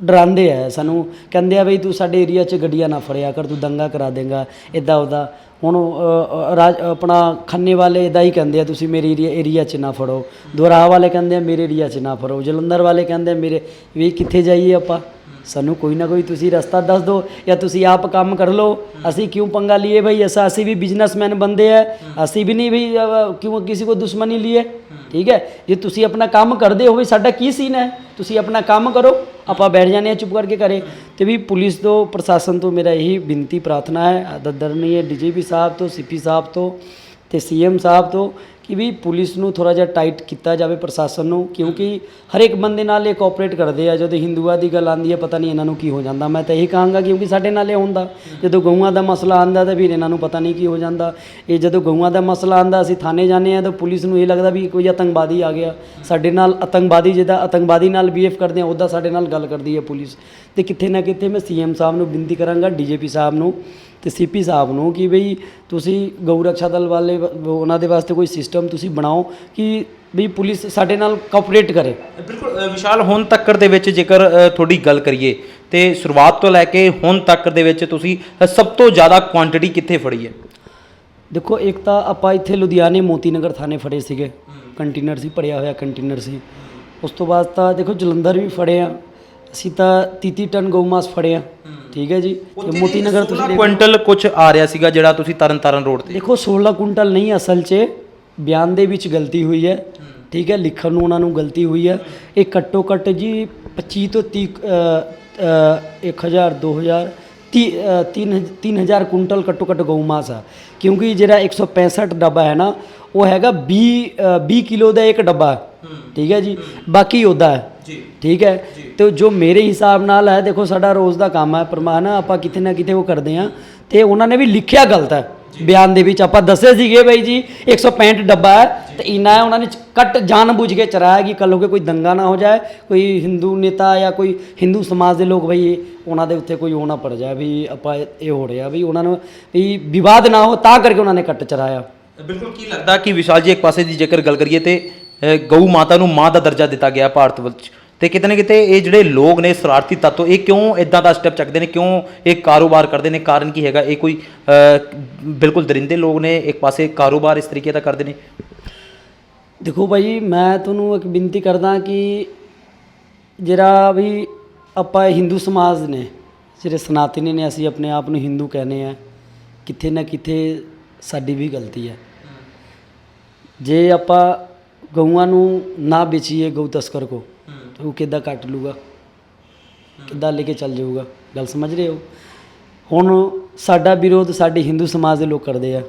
ਡਰਾਉਂਦੇ ਆ ਸਾਨੂੰ ਕਹਿੰਦੇ ਆ ਬਈ ਤੂੰ ਸਾਡੇ ਏਰੀਆ 'ਚ ਗੱਡੀਆਂ ਨਾ ਫੜਿਆ ਕਰ ਤੂੰ ਦੰਗਾ ਕਰਾ ਦੇਗਾ ਇਦਾਂ ਉਹਦਾ ਹੁਣ ਉਹ, ਰਾਜ ਆਪਣਾ ਖੰਨੇ ਵਾਲੇ ਇਦਾਂ ਹੀ ਕਹਿੰਦੇ ਆ ਤੁਸੀਂ ਮੇਰੇ ਏਰੀਆ ਏਰੀਆ 'ਚ ਨਾ ਫੜੋ। ਦੁਰਾਹਾ ਵਾਲੇ ਕਹਿੰਦੇ ਆ ਮੇਰੇ ਏਰੀਆ 'ਚ ਨਾ ਫੜੋ। ਜਲੰਧਰ ਵਾਲੇ ਕਹਿੰਦੇ ਆ ਮੇਰੇ ਵੀ ਕਿੱਥੇ ਜਾਈਏ ਆਪਾਂ? ਸਾਨੂੰ ਕੋਈ ਨਾ ਕੋਈ ਤੁਸੀਂ ਰਸਤਾ ਦੱਸ ਦਿਓ ਜਾਂ ਤੁਸੀਂ ਆਪ ਕੰਮ ਕਰ ਲਓ। ਅਸੀਂ ਕਿਉਂ ਪੰਗਾ ਲਈਏ ਭਾਈ ਐਸਾ ਅਸੀਂ ਵੀ ਬਿਜ਼ਨਸਮੈਨ ਬੰਦੇ ਆ। ਅਸੀਂ ਵੀ ਨਹੀਂ ਵੀ ਕਿਉਂ ਕਿਸੇ ਕੋ ਦੁਸ਼ਮਣੀ ਲਈਏ ਠੀਕ ਹੈ? ਜੇ ਤੁਸੀਂ ਆਪਣਾ ਕੰਮ ਕਰਦੇ ਹੋ ਵੀ ਸਾਡਾ ਕੀ ਸੀਨ ਹੈ? ਤੁਸੀਂ ਆਪਣਾ ਕੰਮ ਕਰੋ। ਆਪਾਂ ਬੈਠ ਜਾਂਦੇ ਹਾਂ ਚੁੱਪ ਕਰਕੇ ਕਰੇ ਤੇ ਵੀ ਪੁਲਿਸ ਤੋਂ, ਪ੍ਰਸ਼ਾਸਨ ਤੋਂ ਮੇਰਾ ਇਹੀ ਬੇਨਤੀ, ਪ੍ਰਾਰਥਨਾ ਹੈ ਆਦਰਨੀ ਹੈ, ਡੀਜੀਪੀ ਸਾਹਿਬ ਤੋਂ, ਸੀਪੀ ਸਾਹਿਬ ਤੋਂ ਤੇ ਸੀਐਮ ਸਾਹਿਬ ਤੋਂ ਕਿ ਵੀ ਪੁਲਿਸ ਨੂੰ ਥੋੜਾ ਜਿਹਾ ਟਾਈਟ ਕੀਤਾ ਜਾਵੇ ਪ੍ਰਸ਼ਾਸਨ ਨੂੰ, ਕਿਉਂਕਿ ਹਰ ਇੱਕ ਬੰਦੇ ਨਾਲ ਇਹ ਕੋਆਪਰੇਟ ਕਰਦੇ ਆ, ਜਦੋਂ ਹਿੰਦੂਆਂ ਦੀ ਗੱਲ ਆਉਂਦੀ ਹੈ ਪਤਾ ਨਹੀਂ ਇਹਨਾਂ ਨੂੰ ਕੀ ਹੋ ਜਾਂਦਾ। ਮੈਂ ਤਾਂ ਇਹੀ ਕਹਾਂਗਾ ਕਿਉਂਕਿ ਸਾਡੇ ਨਾਲ ਇਹ ਹੁੰਦਾ। ਜਦੋਂ ਗਊਆਂ ਦਾ ਮਸਲਾ ਆਂਦਾ ਤਾਂ ਫਿਰ ਇਹਨਾਂ ਨੂੰ ਪਤਾ ਨਹੀਂ ਕੀ ਹੋ ਜਾਂਦਾ। ਇਹ ਜਦੋਂ ਗਊਆਂ ਦਾ ਮਸਲਾ ਆਂਦਾ ਅਸੀਂ ਥਾਣੇ ਜਾਂਦੇ ਆ ਤਾਂ ਪੁਲਿਸ ਨੂੰ ਇਹ ਲੱਗਦਾ ਵੀ ਕੋਈ ਆਤੰਕਵਾਦੀ ਆ ਗਿਆ। ਸਾਡੇ ਨਾਲ ਆਤੰਕਵਾਦੀ ਜਿਹਦਾ ਆਤੰਕਵਾਦੀ ਨਾਲ ਬਿਹੇਵ ਕਰਦੇ ਆ, ਉਹਦਾ ਸਾਡੇ ਨਾਲ ਗੱਲ ਕਰਦੀ ਹੈ ਪੁਲਿਸ। ਤੇ ਕਿੱਥੇ ਨਾ ਕਿੱਥੇ ਮੈਂ ਸੀਐਮ ਸਾਹਿਬ ਨੂੰ ਬੇਨਤੀ ਕਰਾਂਗਾ ਡੀਜੀਪੀ ਸਾਹਿਬ ਨੂੰ ਤੇ ਸੀਪੀ ਸਾਹਿਬ ਨੂੰ ਕਿ ਬਈ ਤੁਸੀਂ ਗਊ ਰੱਖਿਆ ਦਲ ਵਾਲੇ ਉਹਨਾਂ ਦੇ ਵਾਸਤੇ ਕੋਈ ਸਿਸਟਮ ਤੁਸੀਂ ਬਣਾਓ ਕਿ ਵੀ ਪੁਲਿਸ ਸਾਡੇ ਨਾਲ ਕੋਆਪਰੇਟ ਕਰੇ। ਬਿਲਕੁਲ ਅ, ਵਿਸ਼ਾਲ ਹੁਣ ਤੱਕ ਦੇ ਵਿੱਚ ਜੇਕਰ ਅ, ਤੁਹਾਡੀ ਗੱਲ ਕਰੀਏ ਤੇ ਸ਼ੁਰੂਆਤ ਤੋਂ ਲੈ ਕੇ ਹੁਣ ਤੱਕ ਦੇ ਵਿੱਚ ਤੁਸੀਂ ਅ, ਸਭ ਤੋਂ ਜ਼ਿਆਦਾ ਕੁਆਂਟੀਟੀ ਕਿੱਥੇ ਫੜੀ ਹੈ? ਦੇਖੋ ਇੱਕ ਤਾਂ ਆਪਾਂ ਇੱਥੇ ਲੁਧਿਆਣੇ ਮੋਤੀ ਨਗਰ ਥਾਣੇ ਫੜੇ ਸੀਗੇ। ਕੰਟੇਨਰ ਸੀ ਭਰਿਆ ਹੋਇਆ ਕੰਟੇਨਰ ਸੀ। ਉਸ ਤੋਂ ਬਾਅਦ ਤਾਂ ਦੇਖੋ ਜਲੰਧਰ ਵੀ ਫੜੇ ਆ। ਅਸੀਂ ਤਾਂ 33 ਟਨ ਗਊ ਮਾਸ ਫੜੇ ਆ। ਠੀਕ ਹੈ ਜੀ। ਤੇ ਮੋਤੀ ਨਗਰ ਤੁਸੀਂ ਦੇਖੋ। ਕੁਇੰਟਲ ਕੁਝ ਆ ਰਿਹਾ ਸੀਗਾ ਜਿਹੜਾ ਤੁਸੀਂ ਤਰਨ ਤਾਰਨ ਰੋਡ ਤੇ। ਦੇਖੋ 16 ਕੁਇੰਟਲ ਨਹੀਂ ਅਸਲ 'ਚ ਬਿਆਨ ਦੇ ਵਿੱਚ ਗਲਤੀ ਹੋਈ ਹੈ। ਠੀਕ ਹੈ ਲਿਖਣ ਨੂੰ ਉਹਨਾਂ ਨੂੰ ਗਲਤੀ ਹੋਈ ਹੈ। ਇਹ ਘੱਟੋ ਘੱਟ ਜੀ 25 ਤੋਂ 30 1000 2000 ਤੀ ਅ, ਤਿੰਨ ਹਜ਼- ਤਿੰਨ ਹਜ਼ਾਰ ਕੁਇੰਟਲ ਘੱਟੋ ਘੱਟ ਗਊ ਮਾਸ ਆ। ਕਿਉਂਕਿ ਜਿਹੜਾ 165 ਡੱਬਾ ਹੈ ਨਾ ਉਹ ਹੈਗਾ 20 ਅ, 20 ਕਿਲੋ ਦਾ ਇੱਕ ਡੱਬਾ। ਹੈ। ਠੀਕ ਹੈ ਜੀ? ਬਾਕੀ ਉਹਦਾ ਹੈ। ਜੀ। ਠੀਕ ਹੈ? ਤੇ ਜੋ ਮੇਰੇ ਹਿਸਾਬ ਨਾਲ ਹੈ ਦੇਖੋ ਸਾਡਾ ਰੋਜ਼ ਦਾ ਕੰਮ ਹੈ ਪ੍ਰਮਾਨ ਆਪਾਂ ਕਿਤੇ ਨਾ ਕਿਤੇ ਉਹ ਕਰਦੇ ਆ ਤੇ ਉਹਨਾਂ ਨੇ ਵੀ ਲਿਖਿਆ ਗਲਤ ਹੈ ਬਿਆਨ ਦੇ ਵਿੱਚ। ਆਪਾਂ ਦੱਸੇ ਸੀਗੇ ਬਈ ਜੀ 165 ਡੱਬਾ ਹੈ ਤੇ ਇਨਾ ਹੈ ਉਹਨਾਂ ਨੇ ਕੱਟ ਜਾਣ ਬੁੱਝ ਕੇ ਚਰਾਇਆ ਕਿ ਕੱਲ ਨੂੰ ਕੋਈ ਦੰਗਾ ਨਾ ਹੋ ਜਾਏ ਕੋਈ ਹਿੰਦੂ ਨੇਤਾ ਜਾਂ ਕੋਈ ਹਿੰਦੂ ਸਮਾਜ ਦੇ ਲੋਕ ਬਈ ਉਹਨਾਂ ਦੇ ਉੱਤੇ ਕੋਈ ਹੋਣਾ ਪੜ ਜਾਏ ਵੀ ਆਪਾਂ ਇਹ ਹੋ ਰਿਹਾ ਵੀ ਉਹਨਾਂ ਨੂੰ ਵੀ ਵਿਵਾਦ ਨਾ ਹੋ ਤਾਂ ਕਰਕੇ ਉਹਨਾਂ ਨੇ ਕੱਟ ਚਰਾਇਆ। ਬਿਲਕੁਲ ਕੀ ਲੱਗਦਾ ਕਿ ਵਿਸ਼ਾਲ ਜੀ ਇੱਕ ਪਾਸੇ ਦੀ ਜੇਕਰ ਗੱਲ ਕਰੀਏ ਤੇ ਗਊ ਮਾਤਾ ਨੂੰ ਮਾਂ ਦਾ ਦਰਜਾ ਦਿੱਤਾ ਗਿਆ ਭਾਰਤ ਵਿੱਚ। ਤੇ ਕਿਤੇ ਨਾ ਕਿਤੇ ਇਹ ਜਿਹੜੇ ਲੋਕ ਨੇ ਸਰਾਰਤੀ ਤੱਤਵ ਇਹ ਕਿਉਂ ਇਦਾਂ ਦਾ ਸਟੈਪ ਚੱਕਦੇ ਨੇ? ਕਿਉਂ ਇਹ ਕਾਰੋਬਾਰ ਕਰਦੇ ਨੇ? ਕਾਰਨ ਕੀ ਹੈਗਾ? ਇਹ ਕੋਈ ਬਿਲਕੁਲ ਦਰਿੰਦੇ ਲੋਕ ਨੇ, ਇੱਕ ਪਾਸੇ ਕਾਰੋਬਾਰ ਇਸ ਤਰੀਕੇ ਦਾ ਕਰਦੇ ਨੇ। ਦੇਖੋ ਭਾਈ, ਮੈਂ ਤੁਹਾਨੂੰ ਇੱਕ ਬੇਨਤੀ ਕਰਦਾ ਕਿ ਜਿਹੜਾ ਵੀ ਆਪਾਂ ਹਿੰਦੂ ਸਮਾਜ ਨੇ, ਜਿਹੜੇ ਸਨਾਤਨੀ ਨੇ, ਅਸੀਂ ਆਪਣੇ ਆਪ ਨੂੰ ਹਿੰਦੂ ਕਹਿੰਦੇ ਆ, ਕਿੱਥੇ ਨਾ ਕਿੱਥੇ ਸਾਡੀ ਵੀ ਗਲਤੀ ਹੈ। ਜੇ ਆਪਾਂ ਗਊਆਂ ਨੂੰ ਨਾ ਵੇਚੀਏ ਗਊ ਤਸਕਰ ਕੋ ਤਾਂ ਉਹ ਕਿੱਦਾਂ ਕੱਟ ਲੂਗਾ? ਕਿੱਦਾਂ ਲੈ ਕੇ ਚੱਲ ਜਾਊਗਾ? ਗੱਲ ਸਮਝ ਰਹੇ ਹੋ? ਹੁਣ ਸਾਡਾ ਵਿਰੋਧ ਸਾਡੇ ਹਿੰਦੂ ਸਮਾਜ ਦੇ ਲੋਕ ਕਰਦੇ ਆ।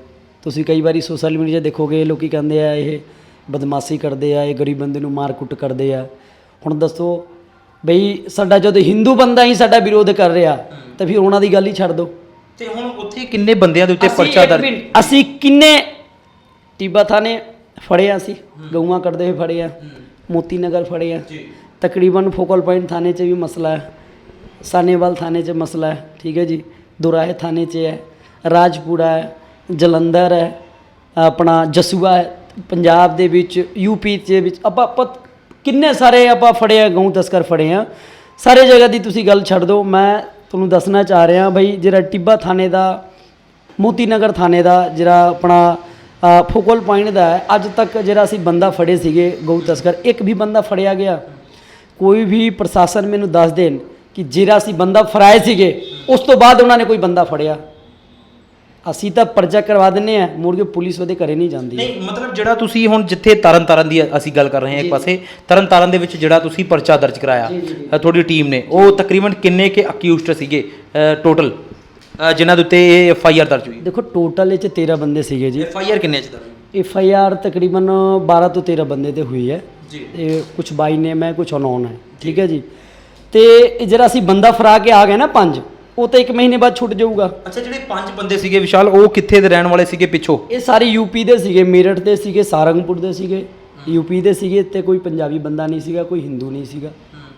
ਤੁਸੀਂ ਕਈ ਵਾਰੀ ਸੋਸ਼ਲ ਮੀਡੀਆ ਦੇਖੋਗੇ ਲੋਕੀ ਕਹਿੰਦੇ ਆ ਇਹ ਬਦਮਾਸ਼ੀ ਕਰਦੇ ਆ ਇਹ ਗਰੀਬ ਬੰਦੇ ਨੂੰ ਮਾਰ ਕੁੱਟ ਕਰਦੇ ਆ। ਹੁਣ ਦੱਸੋ ਬਈ ਸਾਡਾ ਜਦੋਂ ਹਿੰਦੂ ਬੰਦਾ ਹੀ ਸਾਡਾ ਵਿਰੋਧ ਕਰ ਰਿਹਾ ਤਾਂ ਫਿਰ ਉਹਨਾਂ ਦੀ ਗੱਲ ਹੀ ਛੱਡ ਦਿਓ ਤੇ ਹੁਣ ਉੱਥੇ ਕਿੰਨੇ ਬੰਦਿਆਂ ਦੇ ਉੱਤੇ ਪਰਚਾ ਦਰਜ? ਅਸੀਂ ਕਿੰਨੇ ਟੀਬਾ ਥਾਣੇ ਫੜੇ ਆ ਅਸੀਂ ਗਊਆਂ ਕੱਢਦੇ ਹੋਏ ਫੜੇ ਆ ਮੋਤੀ ਨਗਰ ਫੜੇ ਆ। ਤਕਰੀਬਨ ਫੋਕਲ ਪੁਆਇੰਟ ਥਾਣੇ 'ਚ ਵੀ ਮਸਲਾ ਹੈ ਸਾਨੇਵਾਲ ਥਾਣੇ 'ਚ ਮਸਲਾ ਹੈ ਠੀਕ ਹੈ ਜੀ। ਦੁਰਾਹੇ ਥਾਣੇ 'ਚ ਹੈ ਰਾਜਪੁਰਾ ਹੈ ਜਲੰਧਰ ਹੈ ਆਪਣਾ ਜਸੂਆ ਹੈ ਪੰਜਾਬ ਦੇ ਵਿੱਚ ਯੂਪੀ ਦੇ ਵਿੱਚ ਆਪਾਂ ਆਪਾਂ ਕਿੰਨੇ ਸਾਰੇ ਆਪਾਂ ਫੜੇ ਆ ਗਊ ਤਸਕਰ ਫੜੇ ਆ। ਸਾਰੇ ਜਗ੍ਹਾ ਦੀ ਤੁਸੀਂ ਗੱਲ ਛੱਡ ਦਿਓ ਮੈਂ ਤੁਹਾਨੂੰ ਦੱਸਣਾ ਚਾਹ ਰਿਹਾ ਬਈ ਜਿਹੜਾ ਟਿੱਬਾ ਥਾਣੇ ਦਾ ਮੋਤੀ ਨਗਰ ਥਾਣੇ ਦਾ ਜਿਹੜਾ ਆਪਣਾ ਫੋਕਲ ਪੁਆਇੰਟ ਦਾ ਹੈ। ਅੱਜ ਤੱਕ ਜਿਹੜਾ ਅਸੀਂ ਬੰਦਾ ਫੜੇ ਸੀਗੇ ਗਊ ਤਸਕਰ ਇੱਕ ਵੀ ਬੰਦਾ ਫੜਿਆ ਗਿਆ। ਕੋਈ ਵੀ ਪ੍ਰਸ਼ਾਸਨ ਮੈਨੂੰ ਦੱਸ ਦੇਣ ਕਿ ਜਿਹੜਾ ਅਸੀਂ ਬੰਦਾ ਫੜਾਏ ਸੀਗੇ ਉਸ ਤੋਂ ਬਾਅਦ ਉਹਨਾਂ ਨੇ ਕੋਈ ਬੰਦਾ ਫੜਿਆ। ਅਸੀਂ ਤਾਂ ਪਰਚਾ ਕਰਵਾ ਦਿੰਨੇ ਆ ਮੁੜ ਕੇ ਪੁਲਿਸ ਉਹਦੇ ਘਰੇ ਨਹੀਂ ਜਾਂਦੀ। ਨਹੀਂ ਮਤਲਬ ਜਿਹੜਾ ਤੁਸੀਂ ਹੁਣ ਜਿੱਥੇ ਤਰਨ ਤਾਰਨ ਦੀ ਅਸੀਂ ਗੱਲ ਕਰ ਰਹੇ ਹਾਂ ਇੱਕ ਪਾਸੇ ਤਰਨ ਤਾਰਨ ਦੇ ਵਿੱਚ ਜਿਹੜਾ ਤੁਸੀਂ ਪਰਚਾ ਦਰਜ ਕਰਾਇਆ ਤੁਹਾਡੀ ਟੀਮ ਨੇ ਉਹ ਤਕਰੀਬਨ ਕਿੰਨੇ ਕੇ ਅਕਿਊਜ਼ਡ ਸੀਗੇ ਟੋਟਲ ਜਿਨ੍ਹਾਂ ਦੇ ਉੱਤੇ ਇਹ ਐਫ ਆਈ ਆਰ ਦਰਜ ਹੋਈ ਦੇਖੋ ਟੋਟਲ ਇਹ ਚ 13 ਬੰਦੇ ਸੀਗੇ ਜੀ। ਐਫ ਆਈ ਆਰ ਕਿੰਨੇ ਚ ਦਰਜ ਐਫ ਆਈ ਆਰ ਤਕਰੀਬਨ 12 ਤੋਂ 13 ਬੰਦੇ ਤੇ ਹੋਈ ਹੈ। ਜੀ। ਤੇ ਕੁਝ ਬਾਈ ਨੇਮ ਹੈ ਕੁਝ ਅਨੌਨ ਹੈ। ਠੀਕ ਹੈ ਜੀ। ਤੇ ਇਹ ਜਿਹੜਾ ਅਸੀਂ ਬੰਦਾ ਫਰਾ ਕੇ ਆ ਗਏ ਨਾ ਪੰਜ ਉਹ ਤਾਂ ਇੱਕ ਮਹੀਨੇ ਬਾਅਦ ਛੁੱਟ ਜਾਊਗਾ। ਅੱਛਾ ਜਿਹੜੇ ਪੰਜ ਬੰਦੇ ਸੀਗੇ ਵਿਸ਼ਾਲ ਉਹ ਕਿੱਥੇ ਦੇ ਰਹਿਣ ਵਾਲੇ ਸੀਗੇ ਪਿੱਛੋਂ? ਇਹ ਸਾਰੇ ਯੂਪੀ ਦੇ ਸੀਗੇ ਮੇਰਠ ਦੇ ਸੀਗੇ ਸਾਰੰਗਪੁਰ ਦੇ ਸੀਗੇ। ਯੂਪੀ ਦੇ ਸੀਗੇ ਤੇ ਕੋਈ ਪੰਜਾਬੀ ਬੰਦਾ ਨਹੀਂ ਸੀਗਾ ਕੋਈ ਹਿੰਦੂ ਨਹੀਂ ਸੀਗਾ।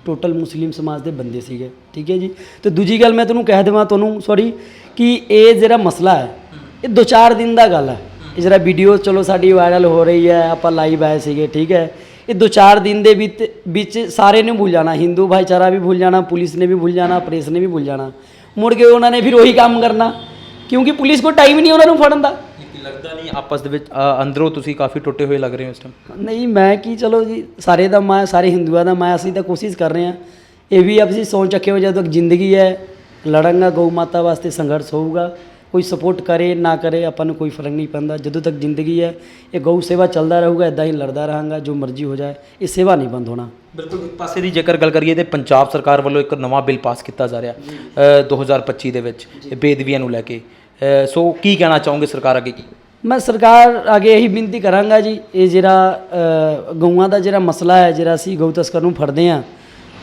ਟੋਟਲ ਮੁਸਲਿਮ ਸਮਾਜ ਦੇ ਬੰਦੇ ਸੀਗੇ, ਠੀਕ ਹੈ ਜੀ? ਤੇ ਦੂਜੀ ਗੱਲ ਮੈਂ ਤੁਹਾਨੂੰ ਕਹਿ ਦੇਵਾਂ, ਤੁਹਾਨੂੰ ਸੌਰੀ ਕਿ ਇਹ ਜਿਹੜਾ ਮਸਲਾ ਹੈ, ਇਹ ਦੋ ਚਾਰ ਦਿਨ ਦਾ ਗੱਲ ਹੈ। ਇਹ ਜਿਹੜਾ ਵੀਡੀਓ ਚਲੋ ਸਾਡੀ ਵਾਇਰਲ ਹੋ ਰਹੀ ਹੈ, ਆਪਾਂ ਲਾਈਵ ਆਏ ਸੀਗੇ, ਠੀਕ ਹੈ? ਇਹ ਦੋ ਚਾਰ ਦਿਨ ਦੇ ਵਿੱਚ ਵਿੱਚ ਸਾਰੇ ਨੇ ਭੁੱਲ ਜਾਣਾ, ਹਿੰਦੂ ਭਾਈਚਾਰਾ ਵੀ ਭੁੱਲ ਜਾਣਾ, ਪੁਲਿਸ ਨੇ ਵੀ ਭੁੱਲ ਜਾਣਾ ਪ੍ਰੈਸ ਨੇ ਵੀ ਭੁੱਲ ਜਾਣਾ। ਮੁੜ ਕੇ ਉਹਨਾਂ ਨੇ ਫਿਰ ਉਹੀ ਕੰਮ ਕਰਨਾ, ਕਿਉਂਕਿ ਪੁਲਿਸ ਕੋਲ ਟਾਈਮ ਹੀ ਨਹੀਂ ਉਹਨਾਂ ਨੂੰ ਫੜਨ ਦਾ। ਲੱਗਦਾ ਨਹੀਂ ਆਪਸ ਦੇ ਵਿੱਚ ਅ, ਅੰਦਰੋਂ ਤੁਸੀਂ ਕਾਫੀ ਟੁੱਟੇ ਹੋਏ ਲੱਗ ਰਹੇ ਹੋ ਇਸ ਟਾਈਮ ਨਹੀਂ ਮੈਂ ਕੀ ਚਲੋ ਜੀ ਸਾਰੇ ਦਾ ਮੈਂ ਸਾਰੇ ਹਿੰਦੂਆਂ ਦਾ ਮੈਂ ਅਸੀਂ ਤਾਂ ਕੋਸ਼ਿਸ਼ ਕਰ ਰਹੇ ਹਾਂ। ਇਹ ਵੀ ਅਸੀਂ ਸੋਚ ਚੱਕੇ ਹੋ ਜਦੋਂ ਤੱਕ ਜ਼ਿੰਦਗੀ ਹੈ ਲੜਾਂਗਾ ਗਊ ਮਾਤਾ ਵਾਸਤੇ ਸੰਘਰਸ਼ ਹੋਊਗਾ ਕੋਈ ਸਪੋਰਟ ਕਰੇ ਨਾ ਕਰੇ ਆਪਾਂ ਨੂੰ ਕੋਈ ਫ਼ਰਕ ਨਹੀਂ ਪੈਂਦਾ। ਜਦੋਂ ਤੱਕ ਜ਼ਿੰਦਗੀ ਹੈ ਇਹ ਗਊ ਸੇਵਾ ਚੱਲਦਾ ਰਹੂਗਾ ਇਦਾਂ ਹੀ ਲੜਦਾ ਰਹਾਂਗਾ ਜੋ ਮਰਜ਼ੀ ਹੋ ਜਾਏ ਇਹ ਸੇਵਾ ਨਹੀਂ ਬੰਦ ਹੋਣਾ। ਬਿਲਕੁਲ ਇੱਕ ਪਾਸੇ ਦੀ ਜੇਕਰ ਗੱਲ ਕਰੀਏ ਤੇ ਪੰਜਾਬ ਸਰਕਾਰ ਵੱਲੋਂ ਇੱਕ ਨਵਾਂ ਬਿੱਲ ਪਾਸ ਕੀਤਾ ਜਾ ਰਿਹਾ ਅ, 2025 ਦੇ ਵਿੱਚ ਬੇਦਵੀਆਂ ਨੂੰ ਲੈ ਕੇ। ਸੋ ਕੀ ਕਹਿਣਾ ਚਾਹੋਗੇ ਸਰਕਾਰ ਅੱਗੇ ਕੀ? ਮੈਂ ਸਰਕਾਰ ਅੱਗੇ ਇਹੀ ਬੇਨਤੀ ਕਰਾਂਗਾ ਜੀ ਇਹ ਜਿਹੜਾ ਗਊਆਂ ਦਾ ਜਿਹੜਾ ਮਸਲਾ ਹੈ ਜਿਹੜਾ ਅਸੀਂ ਗਊ ਤਸਕਰ ਨੂੰ ਫੜਦੇ ਆ